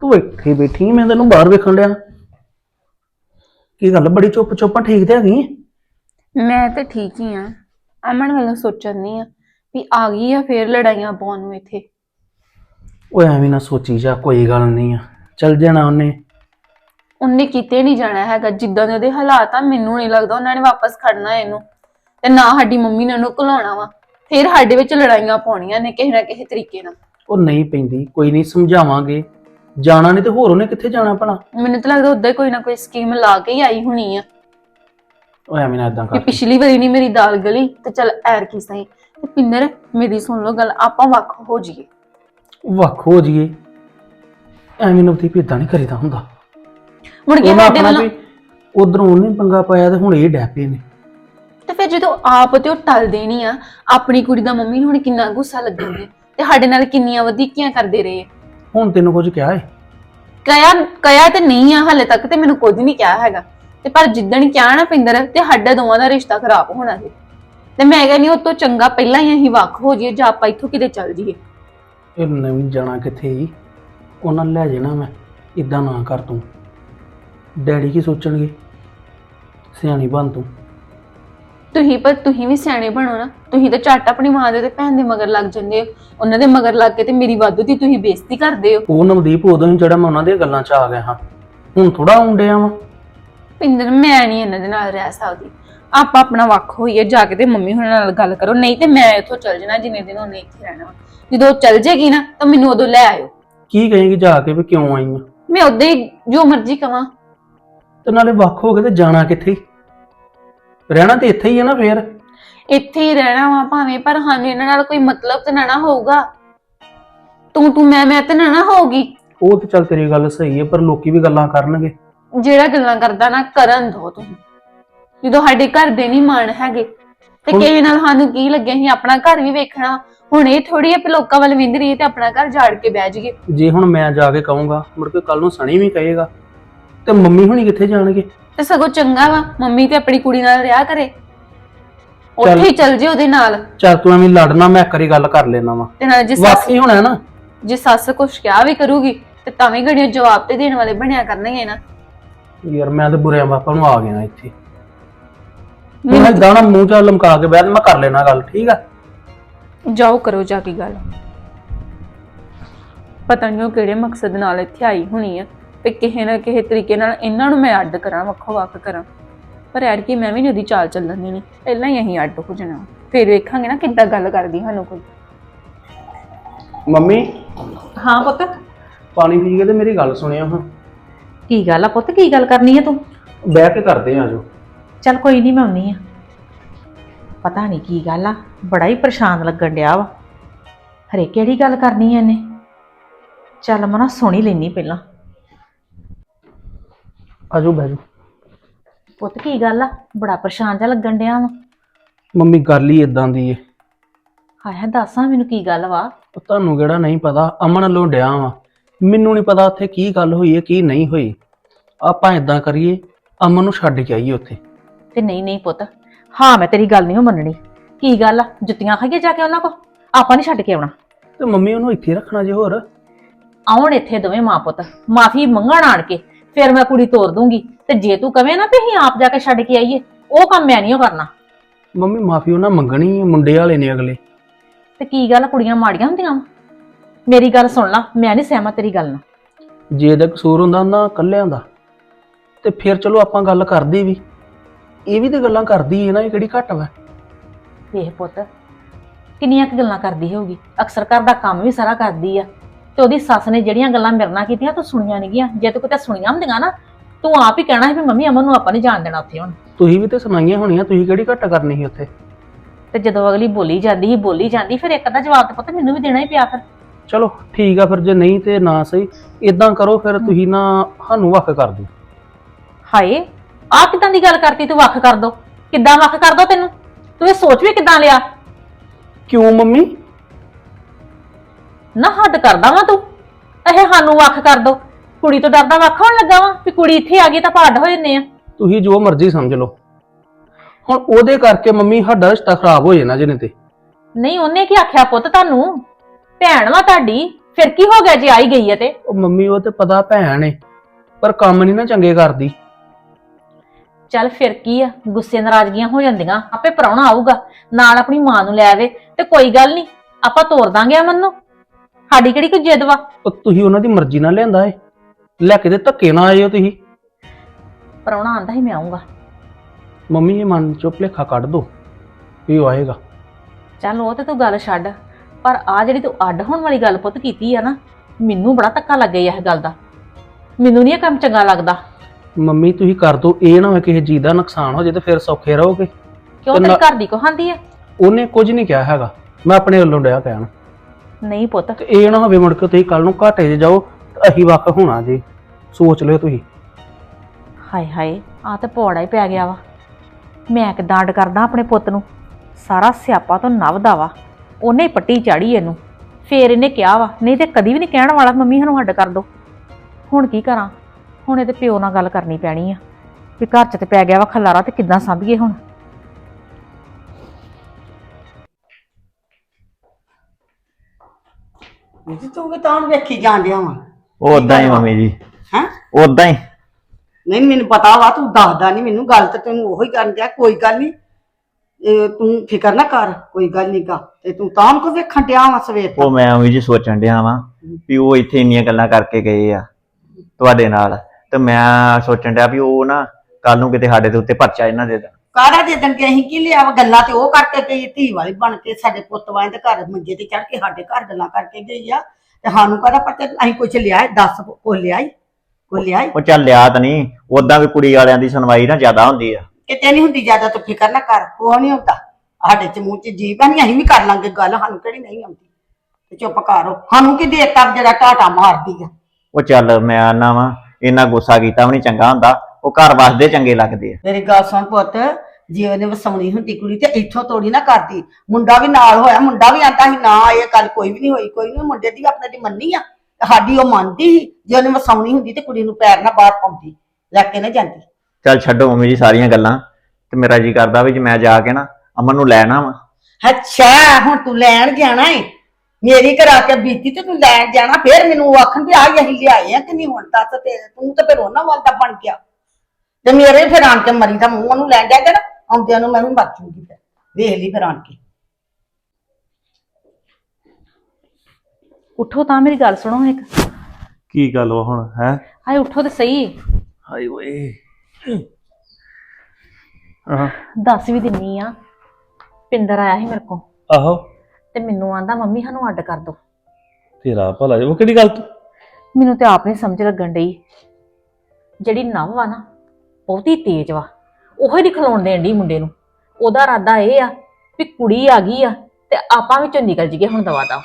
ਤੂੰ ਇੱਥੇ ਬੈਠੀ ਆਂ, ਮੈਂ ਤੈਨੂੰ ਬਾਹਰ ਵੇਖਣ ਡਿਆ। ਕੀ ਗੱਲ ਬੜੀ ਚੁੱਪ ਚੁੱਪਾਂ ਠੀਕ ਤੇ ਹੈਗੀ ਆਂ? ਮੈਂ ਤੇ ਠੀਕ ਹੀ ਆ। ਅਮਨ ਵੱਲੋਂ ਸੋਚਣ ਨਹੀਂ ਆ ਵੀ ਆ ਗਈ ਆ ਫੇਰ ਲੜਾਈਆਂ ਪਾਉਣ ਨੂੰ ਇੱਥੇ। ਓਏ ਐਵੇਂ ਨਾ ਸੋਚੀ ਜਾ ਕੋਈ ਗੱਲ ਨਹੀਂ ਆ। ਚੱਲ ਜਾਣਾ ਉਹਨੇ। ਉਹਨੇ ਕਿਤੇ ਨਹੀਂ ਜਾਣਾ ਹੈਗਾ। ਜਿੱਦਾਂ ਦੇ ਉਹਦੇ ਹਾਲਾਤ ਆ ਮੈਨੂੰ ਨਹੀਂ ਲੱਗਦਾ ਉਹਨਾਂ ਨੇ ਵਾਪਸ ਖੜਨਾ ਇਹਨੂੰ। ਤੇ ਨਾ ਸਾਡੀ ਮੰਮੀ ਨੇ ਉਹਨੂੰ ਘਲਾਉਣਾ ਵਾ। ਫੇਰ ਸਾਡੇ ਵਿੱਚ ਲੜਾਈਆਂ ਪਾਉਣੀਆਂ ਨੇ ਕਿਸੇ ਨਾ ਕਿਸੇ ਤਰੀਕੇ ਨਾਲ। ਉਹ ਨਹੀਂ ਪੈਂਦੀ ਕੋਈ ਨਹੀਂ ਸਮਝਾਵਾਂਗੇ। ਜਾਣਾ ਨਹੀਂ ਤੇ ਹੋਰ ਉਹਨੇ ਕਿੱਥੇ ਜਾਣਾ ਭਲਾ? ਮੈਨੂੰ ਤਾਂ ਲੱਗਦਾ ਉਦਾਂ ਕੋਈ ਨਾ ਕੋਈ ਸਕੀਮ ਲਾ ਕੇ ਹੀ ਆਈ ਹੋਣੀ ਆ। ਓਏ ਐਵੇਂ ਨਾ ਇਦਾਂ ਕਿ ਕਰ। ਪਿਛਲੀ ਵਾਰੀ ਨਹੀਂ ਮੇਰੀ ਦਾਲ ਗਲੀ ਤੇ ਚੱਲ ਐਰ ਕੀ ਸਹੀ। ਤੇ ਪਿੰਦਰ ਮੇਰੀ ਸੁਣ ਲਓ ਗੱਲ ਆਪਾਂ ਵੱਖ ਹੋ ਜਾਈਏ। ਵੱਖ ਹੋ ਜੀਏ ਐਵੇਂ ਨਵਦੀਪ ਇਦਾਂ ਨਹੀਂ ਕਰੀਦਾ ਹੁੰਦਾ। ਮੁੜ ਕੇ ਉਹਨਾਂ ਸਾਡੇ ਆਪਣਾ ਵੱਲੋਂ ਵੀ ਉਧਰੋਂ ਉਹਨੇ ਪੰਗਾ ਪਾਇਆ ਤੇ ਹੁਣ ਇਹ ਡੈ ਪਏ ਨੇ। ਤੇ ਫਿਰ ਜਦੋਂ ਆਪ ਤੇ ਉਹ ਟਲ ਦੇਣੀ ਆ ਆਪਣੀ ਕੁੜੀ ਦਾ ਮੰਮੀ ਨੂੰ ਹੁਣ ਕਿੰਨਾ ਗੁੱਸਾ ਲੱਗਣ ਦੇ ਤੇ ਸਾਡੇ ਨਾਲ ਕਿੰਨੀਆਂ ਵਧੀਕੀਆਂ ਕਰਦੇ ਰਹੇ। ਹੁਣ ਤੈਨੂੰ ਕੁਝ ਕਿਹਾ ਏ? ਕਹਿਆ ਕਹਿਆ ਤੇ ਨਹੀਂ ਆ ਹਾਲੇ ਤੱਕ ਤੇ ਮੈਨੂੰ ਕੁਝ ਨਹੀਂ ਕਿਹਾ ਹੈਗਾ। ਤੇ ਪਰ ਜਿੱਦਣ ਕਿਹਾ ਨਾ ਪਿੰਦਰ ਤੇ ਸਾਡੇ ਦੋਵਾਂ ਦਾ ਰਿਸ਼ਤਾ ਖਰਾਬ ਹੋਣਾ ਸੀ। ਤੇ ਮੈਂ ਕਹਿੰਦੀ ਉਹ ਤੋਂ ਚੰਗਾ ਪਹਿਲਾਂ ਹੀ ਅਸੀਂ ਵੱਖ ਹੋ ਜਾਈਏ ਜਾਂ ਆਪਾਂ ਇੱਥੋਂ ਕਿਤੇ ਚੱਲ ਜਾਈਏ। ਇਹ ਨਵੀਂ ਜਾਣਾ ਕਿੱਥੇ ਹੀ ਉਹਨਾਂ ਨੂੰ ਲੈ ਜਾਣਾ ਮੈਂ ਇਦਾਂ ਨਾ ਕਰ ਤੂੰ। ਡੈਡੀ ਕੀ ਸੋਚਣਗੇ? ਸਿਆਣੀ ਬਣ ਤੂੰ। ਤੁਸੀਂ ਪਰ ਤੁਸੀਂ ਵੀ ਸਿਆਣੇ ਬਣੋ ਨਾ। ਤੁਸੀਂ ਤਾਂ ਝੱਟ ਆਪਣੀ ਮਾਂ ਦੇ ਤੇ ਭੈਣ ਦੇ ਮਗਰ ਲੱਗ ਜਾਂਦੇ ਹੋ। ਉਹਨਾਂ ਦੇ ਮਗਰ ਲੱਗ ਕੇ ਤੇ ਮੇਰੀ ਵਾਧੂ ਦੀ ਤੁਸੀਂ ਬੇਇੱਜ਼ਤੀ ਕਰਦੇ ਹੋ। ਉਹ ਨਵਦੀਪ ਉਦੋਂ ਹੀ ਜਿਹੜਾ ਮੈਂ ਉਹਨਾਂ ਦੀਆਂ ਗੱਲਾਂ 'ਚ ਆ ਗਿਆ ਹਾਂ। ਹੁਣ ਥੋੜਾ ਆਉਂਦਿਆ ਵਾਂ। ਪਿੰਦਰ ਮੈਂ ਨਹੀਂ ਇਹਨਾਂ ਦੇ ਨਾਲ ਰਹਿ ਸਕਦੀ। ਆਪਾਂ ਆਪਣਾ ਵੱਖ ਹੋਈਏ ਜਾ ਕੇ ਤੇ ਮੰਮੀ ਹੁਣਾਂ ਨਾਲ ਗੱਲ ਕਰੋ। ਨਹੀਂ ਤੇ ਮੈਂ ਇੱਥੋਂ ਚੱਲ ਜਾਣਾ ਜਿੰਨੇ ਦਿਨ ਉਹਨੇ ਇੱਥੇ ਰਹਿਣਾ ਵਾ। ਜਦੋਂ ਉਹ ਚੱਲ ਜੇਗੀ ਨਾ ਤਾਂ ਮੈਨੂੰ ਉਦੋਂ ਲੈ ਆਇਓ। ਕੀ ਕਹੇਗੀ ਜਾ ਕੇ ਵੀ ਕਿਉਂ ਆਈ ਆ? ਮੈਂ ਉਦੋਂ ਹੀ ਜੋ ਮਰਜ਼ੀ ਕਵਾਂ। ਤੇ ਨਾਲੇ ਵੱਖ ਹੋ ਕੇ ਤੇ ਜਾਣਾ ਕਿੱਥੇ? ਰਹਿਣਾ ਤੇ ਇੱਥੇ ਹੀ ਹੈ ਨਾ ਫੇਰ? ਇੱਥੇ ਹੀ ਰਹਿਣਾ ਵਾ ਭਾਵੇਂ ਪਰ ਸਾਨੂੰ ਇਹਨਾਂ ਨਾਲ ਕੋਈ ਮਤਲਬ ਤੇ ਨਾ ਨਾ ਹੋਊਗਾ। ਤੂੰ ਤੂੰ ਮੈਂ ਮੈਂ ਤੇ ਨਾ ਨਾ ਹੋਊਗੀ। ਉਹ ਤੇ ਚੱਲ ਤੇਰੀ ਗੱਲ ਸਹੀ ਹੈ ਪਰ ਲੋਕੀ ਵੀ ਗੱਲਾਂ ਕਰਨਗੇ। ਜਿਹੜਾ ਗੱਲਾਂ ਕਰਦਾ ਨਾ ਕਰਨ ਦੋ ਤੁਸੀਂ ਜਦੋਂ ਸਾਡੇ ਘਰ ਦੇ ਨਹੀਂ ਮਾਣ ਹੈਗੇ ਤੇ ਹੁਣ- ਕਿਸੇ ਨਾਲ ਸਾਨੂੰ ਕੀ ਲੱਗਿਆ ਅਸੀਂ ਆਪਣਾ ਘਰ ਵੀ ਵੇਖਣਾ। ਹੁਣ ਇਹ ਥੋੜੀ ਆ ਕਿ ਲੋਕਾਂ ਵੱਲ ਵਿੰਦ ਰਹੀ ਤੇ ਆਪਣਾ ਘਰ ਝਾੜ ਕੇ ਬਹਿ ਜਾਈਏ। ਜੇ ਹੁਣ ਮੈਂ ਜਾ ਕੇ ਕਹੂੰਗਾ ਮੁੜ ਕੇ ਕੱਲ ਨੂੰ ਸਣੀ ਵੀ ਕਹੇਗਾ ਤੇ ਮੰਮੀ ਹੁਣੀ ਕਿੱਥੇ ਜਾਣਗੇ? ਤੇ ਸਗੋਂ ਚੰਗਾ ਵਾ ਮੰਮੀ ਤੇ ਆਪਣੀ ਕੁੜੀ ਨਾਲ ਰਿਹਾ ਕਰੇ। ਉੱਥੇ। ਹੀ ਚੱਲ। ਜੇ ਉਹਦੇ ਨਾਲ। ਚੱਲ ਤੂੰ ਐਵੇਂ ਲੜਨਾ ਮੈਂ ਕਰੀ ਗੱਲ ਕਰ ਲੈਣਾ ਵਾ। ਤੇ ਨਾਲ ਜੇ ਸੱਸ ਵਾਕਈ ਹੋਣਾ ਨਾ। ਜੇ ਸੱਸ ਕੁਛ ਕਿਹਾ ਵੀ ਕਰੂਗੀ ਤੇ ਤਾਂ ਵੀ ਘੜੀਆਂ ਜਵਾਬ ਤੇ ਦੇਣ ਵਾਲੇ ਬਣਿਆ ਕਰਨਗੇ ਨਾ। ਯਾਰ ਮੈਂ ਤੇ ਬੁਰਿਆਂ ਬਾਪਾ ਨੂੰ ਆ ਗਿਆ ਇੱਥੇ। ਹੁਣ ਏਦਾਂ ਨਾ ਮੂੰਹ ਚ ਲਮਕਾ ਕੇ ਬੈਠ ਮੈਂ ਕਰ ਲੈਣਾ ਗੱਲ ਠੀਕ ਆ? ਜਾਓ ਕਰੋ ਜਾ ਕੇ ਗੱਲ। ਪਤਾ ਨਹੀਂ ਉਹ ਕਿਹੜੇ ਮਕਸਦ ਨਾਲ ਇੱਥੇ ਆਈ ਹੋਣੀ ਆ। ਤੇ ਕਿਸੇ ਨਾ ਕਿਸੇ ਤਰੀਕੇ ਨਾਲ ਇਹਨਾਂ ਨੂੰ ਮੈਂ ਅੱਡ ਕਰਾਂ ਵੱਖੋ ਵੱਖ ਕਰਾਂ। ਪਰ ਐਡ ਕੀ ਮੈਂ ਵੀ ਨਹੀਂ ਉਹਦੀ ਚਾਲ ਚੱਲਣ ਦੇਣੀ। ਪਹਿਲਾਂ ਹੀ ਅਸੀਂ ਅੱਡ ਹੋ ਜਾਣਾ। ਫਿਰ ਵੇਖਾਂਗੇ ਨਾ ਕਿੱਦਾਂ ਗੱਲ ਕਰਦੀ ਸਾਨੂੰ ਕੋਈ। ਮੰਮੀ? ਹਾਂ ਪੁੱਤ। ਪਾਣੀ ਪੀ ਕੇ ਤੇ ਮੇਰੀ ਗੱਲ ਸੁਣਿਓ ਹਾਂ। ਕੀ ਗੱਲ ਆ ਪੁੱਤ? ਕੀ ਗੱਲ ਕਰਨੀ ਹੈ ਤੂੰ? ਬਹਿ ਕੇ ਕਰਦੇ ਆ ਜੋ। ਚੱਲ ਕੋਈ ਨਹੀਂ ਮੈਂ ਆਉਣੀ ਆ। ਪਤਾ ਨਹੀਂ ਕੀ ਗੱਲ ਆ। ਬੜਾ ਹੀ ਪਰੇਸ਼ਾਨ ਲੱਗਣ ਡਿਆ ਵਾ। ਹਰੇ ਕਿਹੜੀ ਗੱਲ ਕਰਨੀ ਐ ਇਹਨੇ? ਚੱਲ ਮਨਾ ਸੁਣ ਲੈਣੀ ਪਹਿਲਾਂ। ਆਜੋ ਬਹਿ ਜਾਓ। ਪੁੱਤ ਕੀ ਗੱਲ ਆ? ਬੜਾ ਪਰੇਸ਼ਾਨ ਜਿਹਾ ਲੱਗਣ ਡਿਆ ਵਾ। ਮੰਮੀ ਗੱਲ ਹੀ ਇਦਾਂ ਦੀ ਏ। ਹਾਏ ਦੱਸਾਂ ਮੈਨੂੰ ਕੀ ਗੱਲ ਵਾ। ਉਹ ਤੁਹਾਨੂੰ ਕਿਹੜਾ ਨਹੀਂ ਪਤਾ ਅਮਨ ਵੱਲੋਂ ਡਿਆ ਵਾ। ਮੈਨੂੰ ਨਹੀਂ ਪਤਾ ਉੱਥੇ ਕੀ ਗੱਲ ਹੋਈ ਹੈ ਕੀ ਨਹੀਂ ਹੋਈ। ਆਪਾਂ ਇਦਾਂ ਕਰੀਏ ਅਮਨ ਨੂੰ ਛੱਡ ਕੇ ਆਈਏ ਉੱਥੇ। ਤੇ ਨਹੀਂ ਨਹੀਂ ਪੁੱਤ। ਹਾਂ ਮੈਂ ਤੇਰੀ ਗੱਲ ਨਹੀਂ ਓ ਮੰਨਣੀ। ਕੀ ਗੱਲ ਆ? ਜੁੱਤੀਆਂ ਖਾਈਏ ਜਾ ਕੇ ਉਹਨਾਂ ਕੋ ਆਪਾਂ ਨਹੀਂ ਛੱਡ ਕੇ ਆਉਣਾ। ਤੇ ਮੰਮੀ ਉਹਨੂੰ ਇੱਥੇ ਰੱਖਣਾ ਜੇ ਹੋਰ। ਆਉਣ ਇੱਥੇ ਦੋਵੇਂ ਮਾਂ ਪੁੱਤ। ਮਾਫੀ ਮੰਗਣ ਆਣ ਕੇ। ਫਿਰ ਮੈਂ ਕੁੜੀ ਤੋਰ ਦੂੰਗੀ। ਤੇ ਜੇ ਤੂੰ ਕਵੇਂ ਨਾ ਵੀ ਅਸੀਂ ਆਪ ਜਾ ਕੇ ਛੱਡ ਕੇ ਆਈਏ। ਉਹ ਕੰਮ ਮੈਂ ਨਹੀਂ ਕਰਨਾ। ਮੰਮੀ ਮਾਫੀ ਉਹਨਾਂ ਮੰਗਣੀ ਹੈ ਮੁੰਡੇ ਵਾਲੇ ਨੇ ਅਗਲੇ। ਤੇ ਕੀ ਗੱਲ ਕੁੜੀਆਂ ਮਾੜੀਆਂ ਹੁੰਦੀਆਂ ਵਾਂ? ਮੇਰੀ ਗੱਲ ਸੁਣ ਲਾ ਮੈਂ ਨਹੀਂ ਸਹਿਮਤ ਤੇਰੀ ਗੱਲ ਨਾਲ। ਜੇ ਇਹਦਾ ਕਸੂਰ ਹੁੰਦਾ ਉਹਨਾਂ ਕੱਲਿਆਂ ਦਾ ਤੇ ਫਿਰ ਚਲੋ ਆਪਾਂ ਗੱਲ ਕਰਦੀ ਵੀ। ਇਹ ਵੀ ਤੇ ਗੱਲਾਂ ਕਰਦੀ ਹੈ ਨਾ ਇਹ ਕਿਹੜੀ ਘੱਟ ਵਾ। ਵੇਖ ਪੁੱਤ ਕਿੰਨੀਆਂ ਕੁ ਗੱਲਾਂ ਕਰਦੀ ਹੋਊਗੀ। ਅਕਸਰ ਘਰ ਦਾ ਕੰਮ ਵੀ ਸਾਰਾ ਕਰਦੀ ਆ। ਤੇ ਉਹਦੀ ਸੱਸ ਨੇ ਜਿਹੜੀਆਂ ਗੱਲਾਂ ਮੇਰੇ ਨਾਲ ਕੀਤੀਆਂ ਤੂੰ ਸੁਣੀਆਂ ਨਹੀਂ ਗੀਆਂ। ਜੇ ਤੂੰ ਕਿਤੇ ਸੁਣੀਆਂ ਹੁੰਦੀਆਂ ਨਾ ਤੂੰ ਆਪ ਹੀ ਕਹਿਣਾ ਸੀ ਵੀ ਮੰਮੀ ਅਮਨ ਨੂੰ ਆਪਾਂ ਨਹੀਂ ਜਾਣ ਦੇਣਾ ਉੱਥੇ ਹੁਣ। ਤੁਸੀਂ ਵੀ ਤੇ ਸੁਣਾਈਆਂ ਹੋਣੀਆਂ ਤੁਸੀਂ ਕਿਹੜੀ ਘੱਟ ਕਰਨੀ ਸੀ ਉੱਥੇ? ਤੇ ਜਦੋਂ ਅਗਲੀ ਬੋਲੀ ਜਾਂਦੀ ਸੀ ਬੋਲੀ ਜਾਂਦੀ ਫਿਰ ਇੱਕ ਅੱਧਾ ਜਵਾਬ ਤਾਂ ਪੁੱਤ ਮੈਨੂੰ ਵੀ ਦੇਣਾ ਹੀ ਪਿਆ ਫਿਰ। ਚਲੋ ਠੀਕ ਆ ਫਿਰ ਜੇ ਨਹੀਂ ਤੇ ਨਾ ਸਹੀ। ਇਦਾਂ ਕਰੋ ਫਿਰ ਤੁਸੀਂ ਨਾ ਸਾਨੂੰ ਵੱਖ ਕਰ ਦਿਓ। ਹਾਏ ਆਹ ਕਿਦਾਂ ਦੀ ਗੱਲ ਕਰਤੀ ਤੂੰ ਵੱਖ ਕਰ ਦੋ? ਕਿੱਦਾਂ ਵੱਖ ਕਰ ਦੋ ਤੈਨੂੰ? ਤੂੰ ਇਹ ਸੋਚ ਵੀ ਕਿੱਦਾਂ ਲਿਆ? ਕਿਉਂ ਮੰਮੀ? ਨਾ ਹੱਦ ਕਰਦਾ ਵਾ ਤੂੰ। ਇਹ ਸਾਨੂੰ ਵੱਖ ਕਰ ਦੋ। ਕੁੜੀ ਤੋਂ ਡਰਦਾ ਵੱਖ ਹੋਣ ਲੱਗਾ ਵਾ ਵੀ ਕੁੜੀ ਇੱਥੇ ਆ ਗਈ ਤਾਂ ਪਾੜ ਹੋ ਜੰਨੇ ਆ। ਤੁਸੀਂ ਜੋ ਮਰਜ਼ੀ ਸਮਝ ਲਓ। ਹੁਣ ਉਹਦੇ ਕਰਕੇ ਮੰਮੀ ਸਾਡਾ ਰਿਸ਼ਤਾ ਖਰਾਬ ਹੋ ਜਾਣਾ ਜਿਹਨੇ ਤੇ। ਨਹੀਂ ਉਹਨੇ ਕੀ ਆਖਿਆ ਪੁੱਤ ਤੁਹਾਨੂੰ? ਭੈਣ ਵਾ ਤੁਹਾਡੀ। ਫਿਰ ਕੀ ਹੋ ਗਿਆ ਜੇ ਆਈ ਗਈ ਹੈ ਤੇ? ਉਹ ਮੰਮੀ ਉਹ ਤੇ ਪਤਾ ਭੈਣ ਏ ਪਰ ਕੰਮ ਨਹੀਂ ਨਾ ਚੰਗੇ ਕਰਦੀ। ਚੱਲ ਫਿਰ ਕੀ ਆ ਗੁੱਸੇ ਨਾਰਾਜ਼ਗੀਆਂ ਹੋ ਜਾਂਦੀਆਂ ਆਪੇ ਪ੍ਰਾਹੁਣਾ ਆਊਗਾ ਨਾਲ ਆਪਣੀ ਮਾਂ ਨੂੰ ਲੈ ਆਵੇ ਤੇ ਕੋਈ ਗੱਲ ਨਹੀਂ ਆਪਾਂ ਤੋਰ ਦਾਂਗੇ ਅਮਨ ਨੂੰ। ਸਾਡੀ ਕਿਹੜੀ ਕੋਈ ਜਿੱਦ ਵਾ? ਉਹ ਤੁਸੀਂ ਉਹਨਾਂ ਦੀ ਮਰਜ਼ੀ ਨਾਲ ਲਿਆਂਦਾ ਏ। ਲੈ ਕੇ ਤੇ ਧੱਕੇ ਨਾ ਆਏ ਹੋ ਤੁਸੀਂ। ਪ੍ਰਾਹੁਣਾ ਆਂਦਾ ਹੀ ਮੈਂ ਆਉਂਗਾ ਮੰਮੀ ਇਹ ਮਨ ਚੋਂ ਭੁਲੇਖਾ ਕੱਢ ਦੋ ਵੀ ਉਹ ਆਏਗਾ। ਚੱਲ ਉਹ ਤੇ ਤੂੰ ਗੱਲ ਛੱਡ ਪਰ ਆ ਜਿਹੜੀ ਤੂੰ ਅੱਡ ਹੋਣ ਵਾਲੀ ਗੱਲ ਪੁੱਤ ਕੀਤੀ ਆ ਨਾ ਮੈਨੂੰ ਬੜਾ ਧੱਕਾ ਲੱਗਿਆ ਇਹ ਗੱਲ ਦਾ। ਮੈਨੂੰ ਨਹੀਂ ਇਹ ਕੰਮ ਚੰਗਾ ਲੱਗਦਾ। ਮੰਮੀ ਤੁਸੀਂ ਕਰ ਦੋ ਇਹ ਨਾ ਹੋਵੇ ਕਿਸੇ ਚੀਜ਼ ਦਾ ਨੁਕਸਾਨ ਹੋ ਜੇ ਤੇ ਫਿਰ ਸੌਖੇ ਰਹੋਗੇ। ਕਿਉਂ ਤੇ ਤੇਰੀ ਨਾ- ਘਰ ਦੀ ਕੋ ਹਾਂਦੀ ਆ? ਉਹਨੇ ਕੁਝ ਨਹੀਂ ਕਿਹਾ ਹੈਗਾ। ਮੈਂ ਆਪਣੇ ਵੱਲੋਂ ਡਿਆ ਕਹਿਣ। ਨਹੀਂ ਪੁੱਤ। ਤੇ ਇਹ ਨਾ ਹੋਵੇ ਮੁੜ ਕੇ ਤੁਸੀਂ ਕੱਲ ਨੂੰ ਘਾਟੇ 'ਚ ਜਾਓ ਤੇ ਅਸੀਂ ਵੱਖ ਹੋਣਾ ਜੀ। ਸੋਚ ਲਿਓ ਤੁਸੀਂ। ਹਾਏ ਹਾਏ ਆ ਤੇ ਪੌੜਾ ਹੀ ਪੈ ਗਿਆ ਵਾ। ਮੈਂ ਕਿਦਾਂ ਅੱਡ ਕਰਦਾ ਆਪਣੇ ਪੁੱਤ ਨੂੰ। ਸਾਰਾ ਸਿਆਪਾ ਤੋਂ ਨਵਦਾ ਵਾ। ਉਹਨੇ ਹੀ ਪੱਟੀ ਚਾੜੀ ਇਹਨੂੰ। ਫੇਰ ਇਹਨੇ ਕਿਹਾ ਵਾ ਨਹੀਂ ਤੇ ਕਦੀ ਵੀ ਨਹੀਂ ਕਹਿਣ ਵਾਲਾ ਮੰਮੀ ਸਾਨੂੰ ਹੱਡ ਕਰ ਦੋ। ਹੁਣ ਕੀ ਕਰਾਂ? ਹੁਣ ਇਹਦੇ ਪਿਓ ਨਾਲ ਗੱਲ ਕਰਨੀ ਪੈਣੀ ਆ। ਵੀ ਘਰ 'ਚ ਤੇ ਪੈ ਗਿਆ ਵਾ ਖਲਾਰਾ ਤੇ ਕਿੱਦਾਂ ਸੰਭੀਏ ਹੁਣ? ਜੀ ਤੂੰ ਵੀ ਤਾਂ ਵੇਖੀ ਜਾਂਦਿਆ ਵਾ। ਉਹ ਉਦਾਂ ਹੀ ਮੰਮੀ ਜੀ। ਹੈਂ? ਉਦਾਂ ਹੀ। ਨਹੀਂ ਮੈਨੂੰ ਪਤਾ ਵਾ ਤੂੰ ਦੱਸਦਾ ਨਹੀਂ ਮੈਨੂੰ ਗੱਲ ਤੇ ਤੈਨੂੰ ਉਹੀ ਕਰਨ ਦਿਆ ਕੋਈ ਗੱਲ ਨਹੀਂ ਇਹ ਤੂੰ ਫਿਕਰ ਨਾ ਕਰ ਕੋਈ ਗੱਲ ਨਹੀਂ ਗਾ। ਤੇ ਤੂੰ ਤਾਂ ਕੋ ਵੇਖਣ ਡਿਆ ਵਾ ਸਵੇਰ ਤੋਂ ਉਹ ਮੈਂ ਉਹੀ ਜੀ ਸੋਚਣ ਡਿਆ ਵਾਂ ਵੀ ਉਹ ਇੱਥੇ ਇੰਨੀਆਂ ਗੱਲਾਂ ਕਰਕੇ ਗਏ ਆ ਤੁਹਾਡੇ ਨਾਲ। ਤੇ ਮੈਂ ਸੋਚਣ ਡਿਆ ਵੀ ਉਹ ਨਾ ਕੱਲ ਨੂੰ ਕਿਤੇ ਸਾਡੇ ਦੇ ਉੱਤੇ ਪਰਚਾ ਇਹਨਾਂ ਦੇ ਦੇਣ। ਕਾਰਾ ਦੇ ਦੰਗੇ ਅਸੀਂ ਕੀ ਲਿਆ ਵਾ? ਗੱਲਾਂ ਤੇ ਉਹ ਕਰਕੇ ਗਈ ਧੀ ਵਾਲੀ ਬਣ ਕੇ ਸਾਡੇ ਪੁੱਤ ਵਾਂ ਦੇ ਘਰ ਮੰਜੇ ਤੇ ਚੜ ਕੇ ਸਾਡੇ ਘਰ ਗੱਲਾਂ ਕਰਕੇ ਗਈ ਆ। ਤੇ ਸਾਨੂੰ ਕਾਹਦਾ ਪਤਾ? ਅਸੀਂ ਕੁਝ ਲਿਆ ਦੱਸ ਕੋ ਲਿਆ ਈ ਕੋ ਲਿਆ ਈ? ਉਹ ਚੱਲ ਲਿਆ ਤਾਂ ਨਹੀਂ ਉਦਾਂ ਵੀ ਕੁੜੀ ਵਾਲਿਆਂ ਦੀ ਸੁਣਵਾਈ ਨਾ ਜ਼ਿਆਦਾ ਹੁੰਦੀ ਆ। ਕਿਤੇ ਨਹੀਂ ਹੁੰਦੀ ਜ਼ਿਆਦਾ ਤੂੰ ਫਿਕਰ ਨਾ ਕਰ ਉਹ ਨਹੀਂ ਹੁੰਦਾ। ਸਾਡੇ ਚ ਮੂੰਹ ਚ ਜੀਭ ਆ ਨਹੀਂ ਅਸੀਂ ਵੀ ਕਰ ਲਾਂਗੇ ਗੱਲ ਸਾਨੂੰ ਕਿਹੜੀ ਨਹੀਂ ਆਉਂਦੀ। ਤੇ ਚੁੱਪ ਕਰੋ ਸਾਨੂੰ ਕੀ ਦੇਤਾ ਜਿਹੜਾ ਟਾਟਾ ਮਾਰਦੀ ਆ? ਉਹ ਚੱਲ ਮੈਂ ਆਨਾ ਵਾਂ ਇੰਨਾ ਗੁੱਸਾ ਕੀਤਾ ਵੀ ਨਹੀਂ ਚੰਗਾ ਹੁੰਦਾ। ਉਹ ਘਰ ਵਸਦੇ ਚੰਗੇ ਲੱਗਦੇ ਆ। ਮੇਰੀ ਗੱਲ ਸੁਣ ਪੁੱਤ ਜੇ ਉਹਨੇ ਵਸਾਉਣੀ ਹੁੰਦੀ ਕੁੜੀ ਤੇ ਇੱਥੋਂ ਤੋੜੀ ਨਾ ਕਰਦੀ। ਮੁੰਡਾ ਵੀ ਨਾਲ ਹੋਇਆ ਮੁੰਡਾ ਵੀ ਆਂਦਾ ਸੀ ਨਾ ਇਹ ਗੱਲ ਕੋਈ ਵੀ ਨਹੀਂ ਹੋਈ ਕੋਈ ਨਹੀਂ ਮੁੰਡੇ ਦੀ ਆਪਣੇ ਦੀ ਮੰਨੀ ਆ। ਤੇ ਸਾਡੀ ਉਹ ਮੰਨਦੀ ਸੀ ਜੇ ਉਹਨੇ ਵਸਾਉਣੀ ਹੁੰਦੀ ਤੇ ਕੁੜੀ ਨੂੰ ਪੈਰ ਨਾ ਬਾਹਰ ਪਾਉਂਦੀ ਲੈ ਕੇ ਨਾ ਜਾਂਦੀ। ਚੱਲ ਛੱਡੋ ਮੰਮੀ ਜੀ ਸਾਰੀਆਂ ਗੱਲਾਂ ਤੇ ਮੇਰਾ ਜੀ ਕਰਦਾ ਵੀ ਜੇ ਮੈਂ ਜਾ ਕੇ ਨਾ ਅਮਨ ਨੂੰ ਲੈਣਾ ਵਾ ਅੱਛਾ ਹੁਣ ਤੂੰ ਲੈਣ ਜਾਣਾ ਏ। ਮੇਰੀ ਕਰਾ ਕੇ ਬੀਤੀ ਤੇ ਤੂੰ ਲੈਣ ਜਾਣਾ ਫੇਰ ਮੈਨੂੰ ਉਹ ਆਖਣ ਵੀ ਆ ਅਸੀਂ ਲਿਆਏ ਆ ਕਿ ਨਹੀਂ ਹੁਣ ਤੱਕ ਤੇ ਤੂੰ ਤਾਂ ਫਿਰ ਉਹਨਾਂ ਵੱਲ ਦਾ ਬਣ ਗਿਆ। ਤੇ ਮੇਰੇ ਫਿਰ ਆਣ ਕੇ ਮਰੀ ਦਾ ਮੂੰਹ ਉਹਨੂੰ ਲੈ ਜਾ ਕੇ ਨਾ ਆਉਂਦਿਆਂ ਨੂੰ ਮੈਂ ਵੀ ਮਰ ਜੂਗੀ ਫਿਰ। ਵੇਖ ਲਈ ਫਿਰ ਆਣ ਕੇ ਉੱਠੋ ਤਾਂ ਮੇਰੀ ਗੱਲ ਸੁਣੋ ਇੱਕ। ਕੀ ਗੱਲ ਵਾ ਹੁਣ ਹੈ? ਹਾਏ ਉੱਠੋ ਤੇ ਸਹੀ। ਹਾਏ ਓਏ। ਆਹ ਦੱਸ ਵੀ ਦਿੰਨੀ ਆ ਪਿੰਦਰ ਆਇਆ ਸੀ ਮੇਰੇ ਕੋਲ। ਆਹੋ। ਤੇ ਮੈਨੂੰ ਆਂਦਾ ਮੰਮੀ ਸਾਨੂੰ ਅੱਡ ਕਰ ਦੋ। ਤੇਰਾ ਭਲਾ ਜੇ ਉਹ ਕਿਹੜੀ ਗੱਲ ਤੂੰ? ਮੈਨੂੰ ਤੇ ਆਪ ਨਹੀਂ ਸਮਝ ਲੱਗਣ ਡਈ। ਜਿਹੜੀ ਨਵ ਆ ਨਾ ਬਹੁਤੀ ਤੇਜ਼ ਵਾ। ਉਹੋ ਹੀ ਖਲੋਣ ਦੇਣ ਡਈ ਮੁੰਡੇ ਨੂੰ। ਉਹਦਾ ਇਰਾਦਾ ਇਹ ਆ ਵੀ ਕੁੜੀ ਆ ਗਈ ਆ ਤੇ ਆਪਾਂ ਵਿੱਚੋਂ ਨਿਕਲ ਜੀਏ ਹੁਣ ਦਵਾ ਦਾ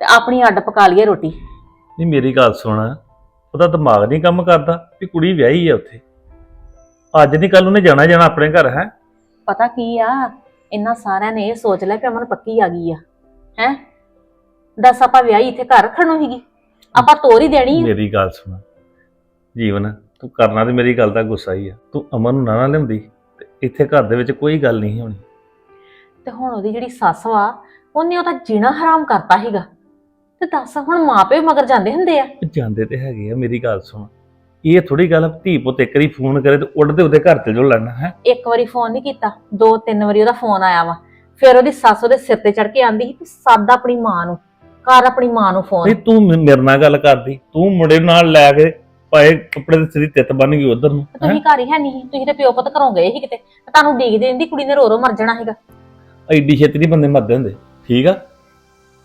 ਤੇ ਆਪਣੀ ਅੱਡ ਪਕਾ ਲਈਏ ਰੋਟੀ। ਨਹੀਂ ਮੇਰੀ ਗੱਲ ਸੁਣ। ਉਹਦਾ ਦਿਮਾਗ ਨਹੀਂ ਕੰਮ ਕਰਦਾ ਵੀ ਕੁੜੀ ਵਿਆਹੀ ਆ ਉੱਥੇ। ਅੱਜ ਨਹੀਂ ਕੱਲ ਉਹਨੇ ਜਾਣਾ ਜਾਣਾ ਆਪਣੇ ਘਰ ਹੈ? ਪਤਾ ਕੀ ਆ ਇਹਨਾਂ ਸਾਰਿਆਂ ਨੇ ਇਹ ਸੋਚ ਲਿਆ ਕਿ ਅਮਨ ਪੱਕੀ ਆ ਗਈ ਆ। ਹੈ? ਦੱਸ ਆਪਾਂ ਵਿਆਹੀ ਇੱਥੇ ਘਰ ਰੱਖਣ ਹੀਗੀ। ਆਪਾਂ ਤੋਰ ਹੀ ਦੇਣੀ ਆ। ਮੇਰੀ ਗੱਲ ਸੁਣ। ਜੀਵਨ ਤੂੰ ਕਰਨਾ ਤੇ ਮੇਰੀ ਗੱਲ ਦਾ ਗੁੱਸਾ ਹੀ ਆ। ਤੂੰ ਅਮਨ ਨੂੰ ਨਾ ਨਾ ਲਿਆਉਂਦੀ ਤੇ ਇੱਥੇ ਘਰ ਦੇ ਵਿੱਚ ਕੋਈ ਗੱਲ ਨਹੀਂ ਹੋਣੀ। ਤੇ ਹੁਣ ਉਹਦੀ ਜਿਹੜੀ ਸੱਸ ਵਾ ਉਹਨੇ ਉਹਦਾ ਜੀਣਾ ਹਰਾਮ ਕਰਤਾ ਸੀਗਾ। ਤੇ ਦੱਸ ਹੁਣ ਮਾਪੇ ਮਗਰ ਜਾਂਦੇ ਹੁੰਦੇ ਆ? ਜਾਂਦੇ ਤੇ ਹੈਗੇ ਆ ਮੇਰੀ ਗੱਲ ਸੁਣ। ਇਹ ਥੋੜੀ ਗੱਲ ਆ, ਧੀ ਪੁੱਤ ਇੱਕ ਵਾਰੀ ਫੋਨ ਕਰੇ ਤੇ ਉੱਡਦੇ ਉਹਦੇ ਘਰ ਤੇ ਜੋ ਲੜਨਾ ਹੈ? ਇੱਕ ਵਾਰੀ ਫੋਨ ਨਹੀਂ ਕੀਤਾ ਦੋ ਤਿੰਨ ਵਾਰੀ ਉਹਦਾ ਫੋਨ ਆਇਆ ਵਾ। ਫਿਰ ਉਹਦੀ ਸੱਸ ਉਹਦੇ ਸਿਰ ਤੇ ਚੜ ਕੇ ਆਂਦੀ ਸੀ ਕਿ ਸੱਦ ਆਪਣੀ ਮਾਂ ਨੂੰ ਕਰ ਆਪਣੀ ਮਾਂ ਨੂੰ ਫੋਨ। ਨਹੀਂ ਤੂੰ ਮੇ- ਮੇਰੇ ਨਾਲ ਗੱਲ ਕਰਦੀ ਤੂੰ ਮੁੰਡੇ ਨੂੰ ਨਾਲ ਲੈ ਕੇ ਪਾਏ ਕੱਪੜੇ ਦੇ ਸਿਰੀ ਤਿੱਤ ਬਣ ਗਈ ਉਧਰ ਨੂੰ ਤੇ ਤੁਸੀਂ ਘਰ ਹੀ ਹੈ ਨਹੀਂ ਸੀ, ਤੁਸੀਂ ਤੇ ਪਿਓ ਪੁੱਤ ਘਰੋਂ ਗਏ ਸੀ ਕਿਤੇ ਤੇ ਤੁਹਾਨੂੰ ਡੀਕਦੇ ਰਹਿੰਦੀ ਕੁੜੀ ਨੇ ਰੋ ਰੋ ਮਰ ਜਾਣਾ ਸੀਗਾ। ਐਡੀ ਛੇਤੀ ਨਹੀਂ ਬੰਦੇ ਮਰਦੇ ਹੁੰਦੇ ਠੀਕ ਆ?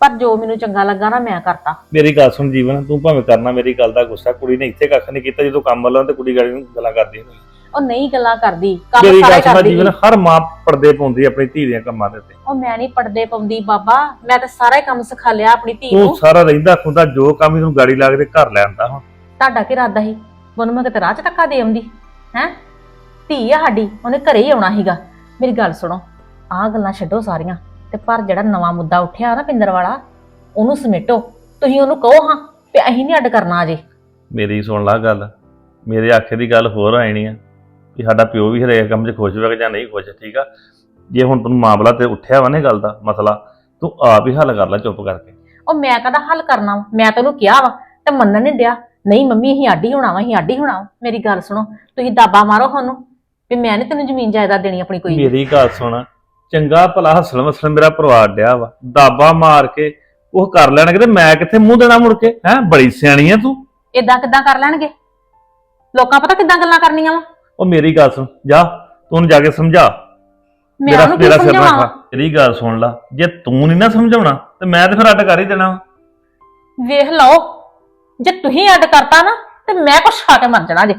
ਪਰ ਜੋ ਮੈਨੂੰ ਚੰਗਾ ਲੱਗਾ ਨਾ ਮੈਂ ਕਰਤਾ। ਮੇਰੀ ਗੱਲ ਸੁਣ ਜੀਵਨ ਤੂੰ ਭਾਵੇਂ ਕਰਨਾ ਮੇਰੀ ਗੱਲ ਦਾ ਗੁੱਸਾ ਕੁੜੀ ਨੇ ਇੱਥੇ ਕੱਖ ਨਹੀਂ ਕੀਤਾ ਜਦੋਂ ਕੰਮ ਵੱਲੋਂ ਤੇ ਕੁੜੀ ਗਾੜੀ ਨੂੰ ਗੱਲਾਂ ਕਰਦੀ ਹੁੰਦੀ। ਉਹ ਨਹੀਂ ਗੱਲਾਂ ਕਰਦੀ ਕੰਮ ਮੇਰੀ ਸਾਰਾ ਗੱਲ ਹੀ ਸੁਣ ਕਰਦੀ। ਜੀਵਨ। ਹਰ ਮਾਂ ਪਰਦੇ ਪਾਉਂਦੀ ਆਪਣੀ ਧੀ ਦੇ ਕੰਮਾਂ ਦੇ ਉੱਤੇ। ਉਹ ਮੈਂ ਨਹੀਂ ਪੜਦੇ ਪਾਉਂਦੀ ਬਾਬਾ ਮੈਂ ਤਾਂ ਸਾਰਾ ਹੀ ਕੰਮ ਸਿਖਾ ਲਿਆ ਆਪਣੀ ਧੀ ਤੂੰ ਨੂੰ। ਸਾਰਾ ਰਹਿੰਦਾ ਖੁੰਦਾ ਜੋ ਕੰਮ ਤੂੰ ਗਾੜੀ ਲਾ ਕੇ ਤੇ ਘਰ ਲੈ ਆਂਦਾ ਹੁਣ। ਤੁਹਾਡਾ ਕੀ ਇਰਾਦਾ ਸੀ? ਉਹਨੂੰ ਮੈਂ ਕਿਤੇ ਰਾਹ ਚ ਧੱਕਾ ਦੇ ਆਉਂਦੀ ਹੈ? ਧੀ ਆ ਸਾਡੀ ਉਹਨੇ ਘਰੇ ਹੀ ਆਉਣਾ ਸੀਗਾ। ਮੇਰੀ ਗੱਲ ਸੁਣੋ ਆਹ ਗੱਲਾਂ ਛੱਡੋ ਸਾਰੀਆਂ। ਤੇ ਪਰ ਜਿਹੜਾ ਨਵਾਂ ਮੁੱਦਾ ਉੱਠਿਆ ਨਾ ਪਿੰਦਰ ਵਾਲਾ ਉਹਨੂੰ ਸਮੇਟੋ। ਤੁਸੀਂ ਉਹਨੂੰ ਕਹੋ ਹਾਂ ਵੀ ਅਸੀਂ ਨਹੀਂ ਅੱਡ ਕਰਨਾ ਅਜੇ। ਮੇਰੀ ਸੁਣ ਲਾ ਗੱਲ। ਮੇਰੇ ਆਖੇ ਦੀ ਗੱਲ ਹੋਰ ਆਣੀ ਆ ਕਿ ਸਾਡਾ ਪਿਓ ਵੀ ਹਰੇਕ ਕੰਮ 'ਚ ਖੁਸ਼ ਹੋਵੇਗਾ ਜਾਂ ਨਹੀਂ ਖੁਸ਼ ਠੀਕ ਆ? ਜੇ ਹੁਣ ਤੈਨੂੰ ਮਾਮਲਾ ਤੇ ਉੱਠਿਆ ਵਾ ਨਾ ਇਹ ਗੱਲ ਦਾ ਮਸਲਾ ਤੂੰ ਆਪ ਹੀ ਹੱਲ ਕਰ ਲੈ ਚੁੱਪ ਕਰਕੇ। ਉਹ ਮੈਂ ਕਦਾ ਹੱਲ ਕਰਨਾ ਵਾ? ਮੈਂ ਤੈਨੂੰ ਕਿਹਾ ਵਾ ਤੇ ਮੰਨਣ ਨਹੀਂ ਡਿਆ। ਨਹੀਂ ਮੰਮੀ ਅਸੀਂ ਹੀ ਹੋਣਾ ਵਾ ਅਸੀਂ ਹੀ ਹੋਣਾ ਵਾ। ਮੇਰੀ ਗੱਲ ਸੁਣੋ ਤੁਸੀਂ ਦਾਬਾ ਮਾਰੋ ਉਹਨੂੰ ਵੀ ਮੈਂ ਨਹੀਂ ਤੈਨੂੰ ਜ਼ਮੀਨ ਜਾਇਦਾਦ ਦੇਣੀ ਆਪਣੀ ਕੋਈ ਮੇਰੀ ਗੱਲ ਸੁਣ ਚੰਗਾ ਭਲਾ ਹਸਲ ਮਸਲ ਮੇਰਾ ਪਰਿਵਾਰ ਡਿਆ ਵਾ। ਦਾਬਾ ਮਾਰ ਕੇ ਉਹ ਕਰ ਲੈਣਗੇ ਤੇ ਮੈਂ ਕਿੱਥੇ ਮੂੰਹ ਦੇਣਾ ਮੁੜ ਕੇ? ਹੈ ਬੜੀ ਸਿਆਣੀ ਆ ਤੂੰ। ਇਦਾਂ ਕਿਦਾਂ ਕਰ ਲੈਣਗੇ? ਲੋਕਾਂ ਪਤਾ ਕਿਦਾਂ ਗੱਲਾਂ ਕਰਨੀਆਂ ਵਾ? ਉਹ ਮੇਰੀ ਗੱਲ ਸੁਣ ਜਾ ਤੂੰ ਉਹਨੂੰ ਜਾ ਕੇ ਸਮਝਾ। ਮੈਂ ਮੇਰਾ ਉਹਨੂੰ ਕੀ ਮੇਰਾ ਸਿਰ ਨਾ ਸਮਝਾਵਾਂ? ਖਾ। ਮੇਰੀ ਗੱਲ ਸੁਣ ਲਾ ਜੇ ਤੂੰ ਨਹੀਂ ਨਾ ਸਮਝਾਉਣਾ ਤੇ ਮੈਂ ਤੇ ਫਿਰ ਅੱਡ ਕਰ ਹੀ ਦੇਣਾ। ਵੇਖ ਲਓ ਜੇ ਤੁਸੀਂ ਅੱਡ ਕਰਤਾ ਨਾ ਤੇ ਮੈਂ ਕੁਛ ਖਾ ਕੇ ਮਰ ਜਾਣਾ ਜੇ।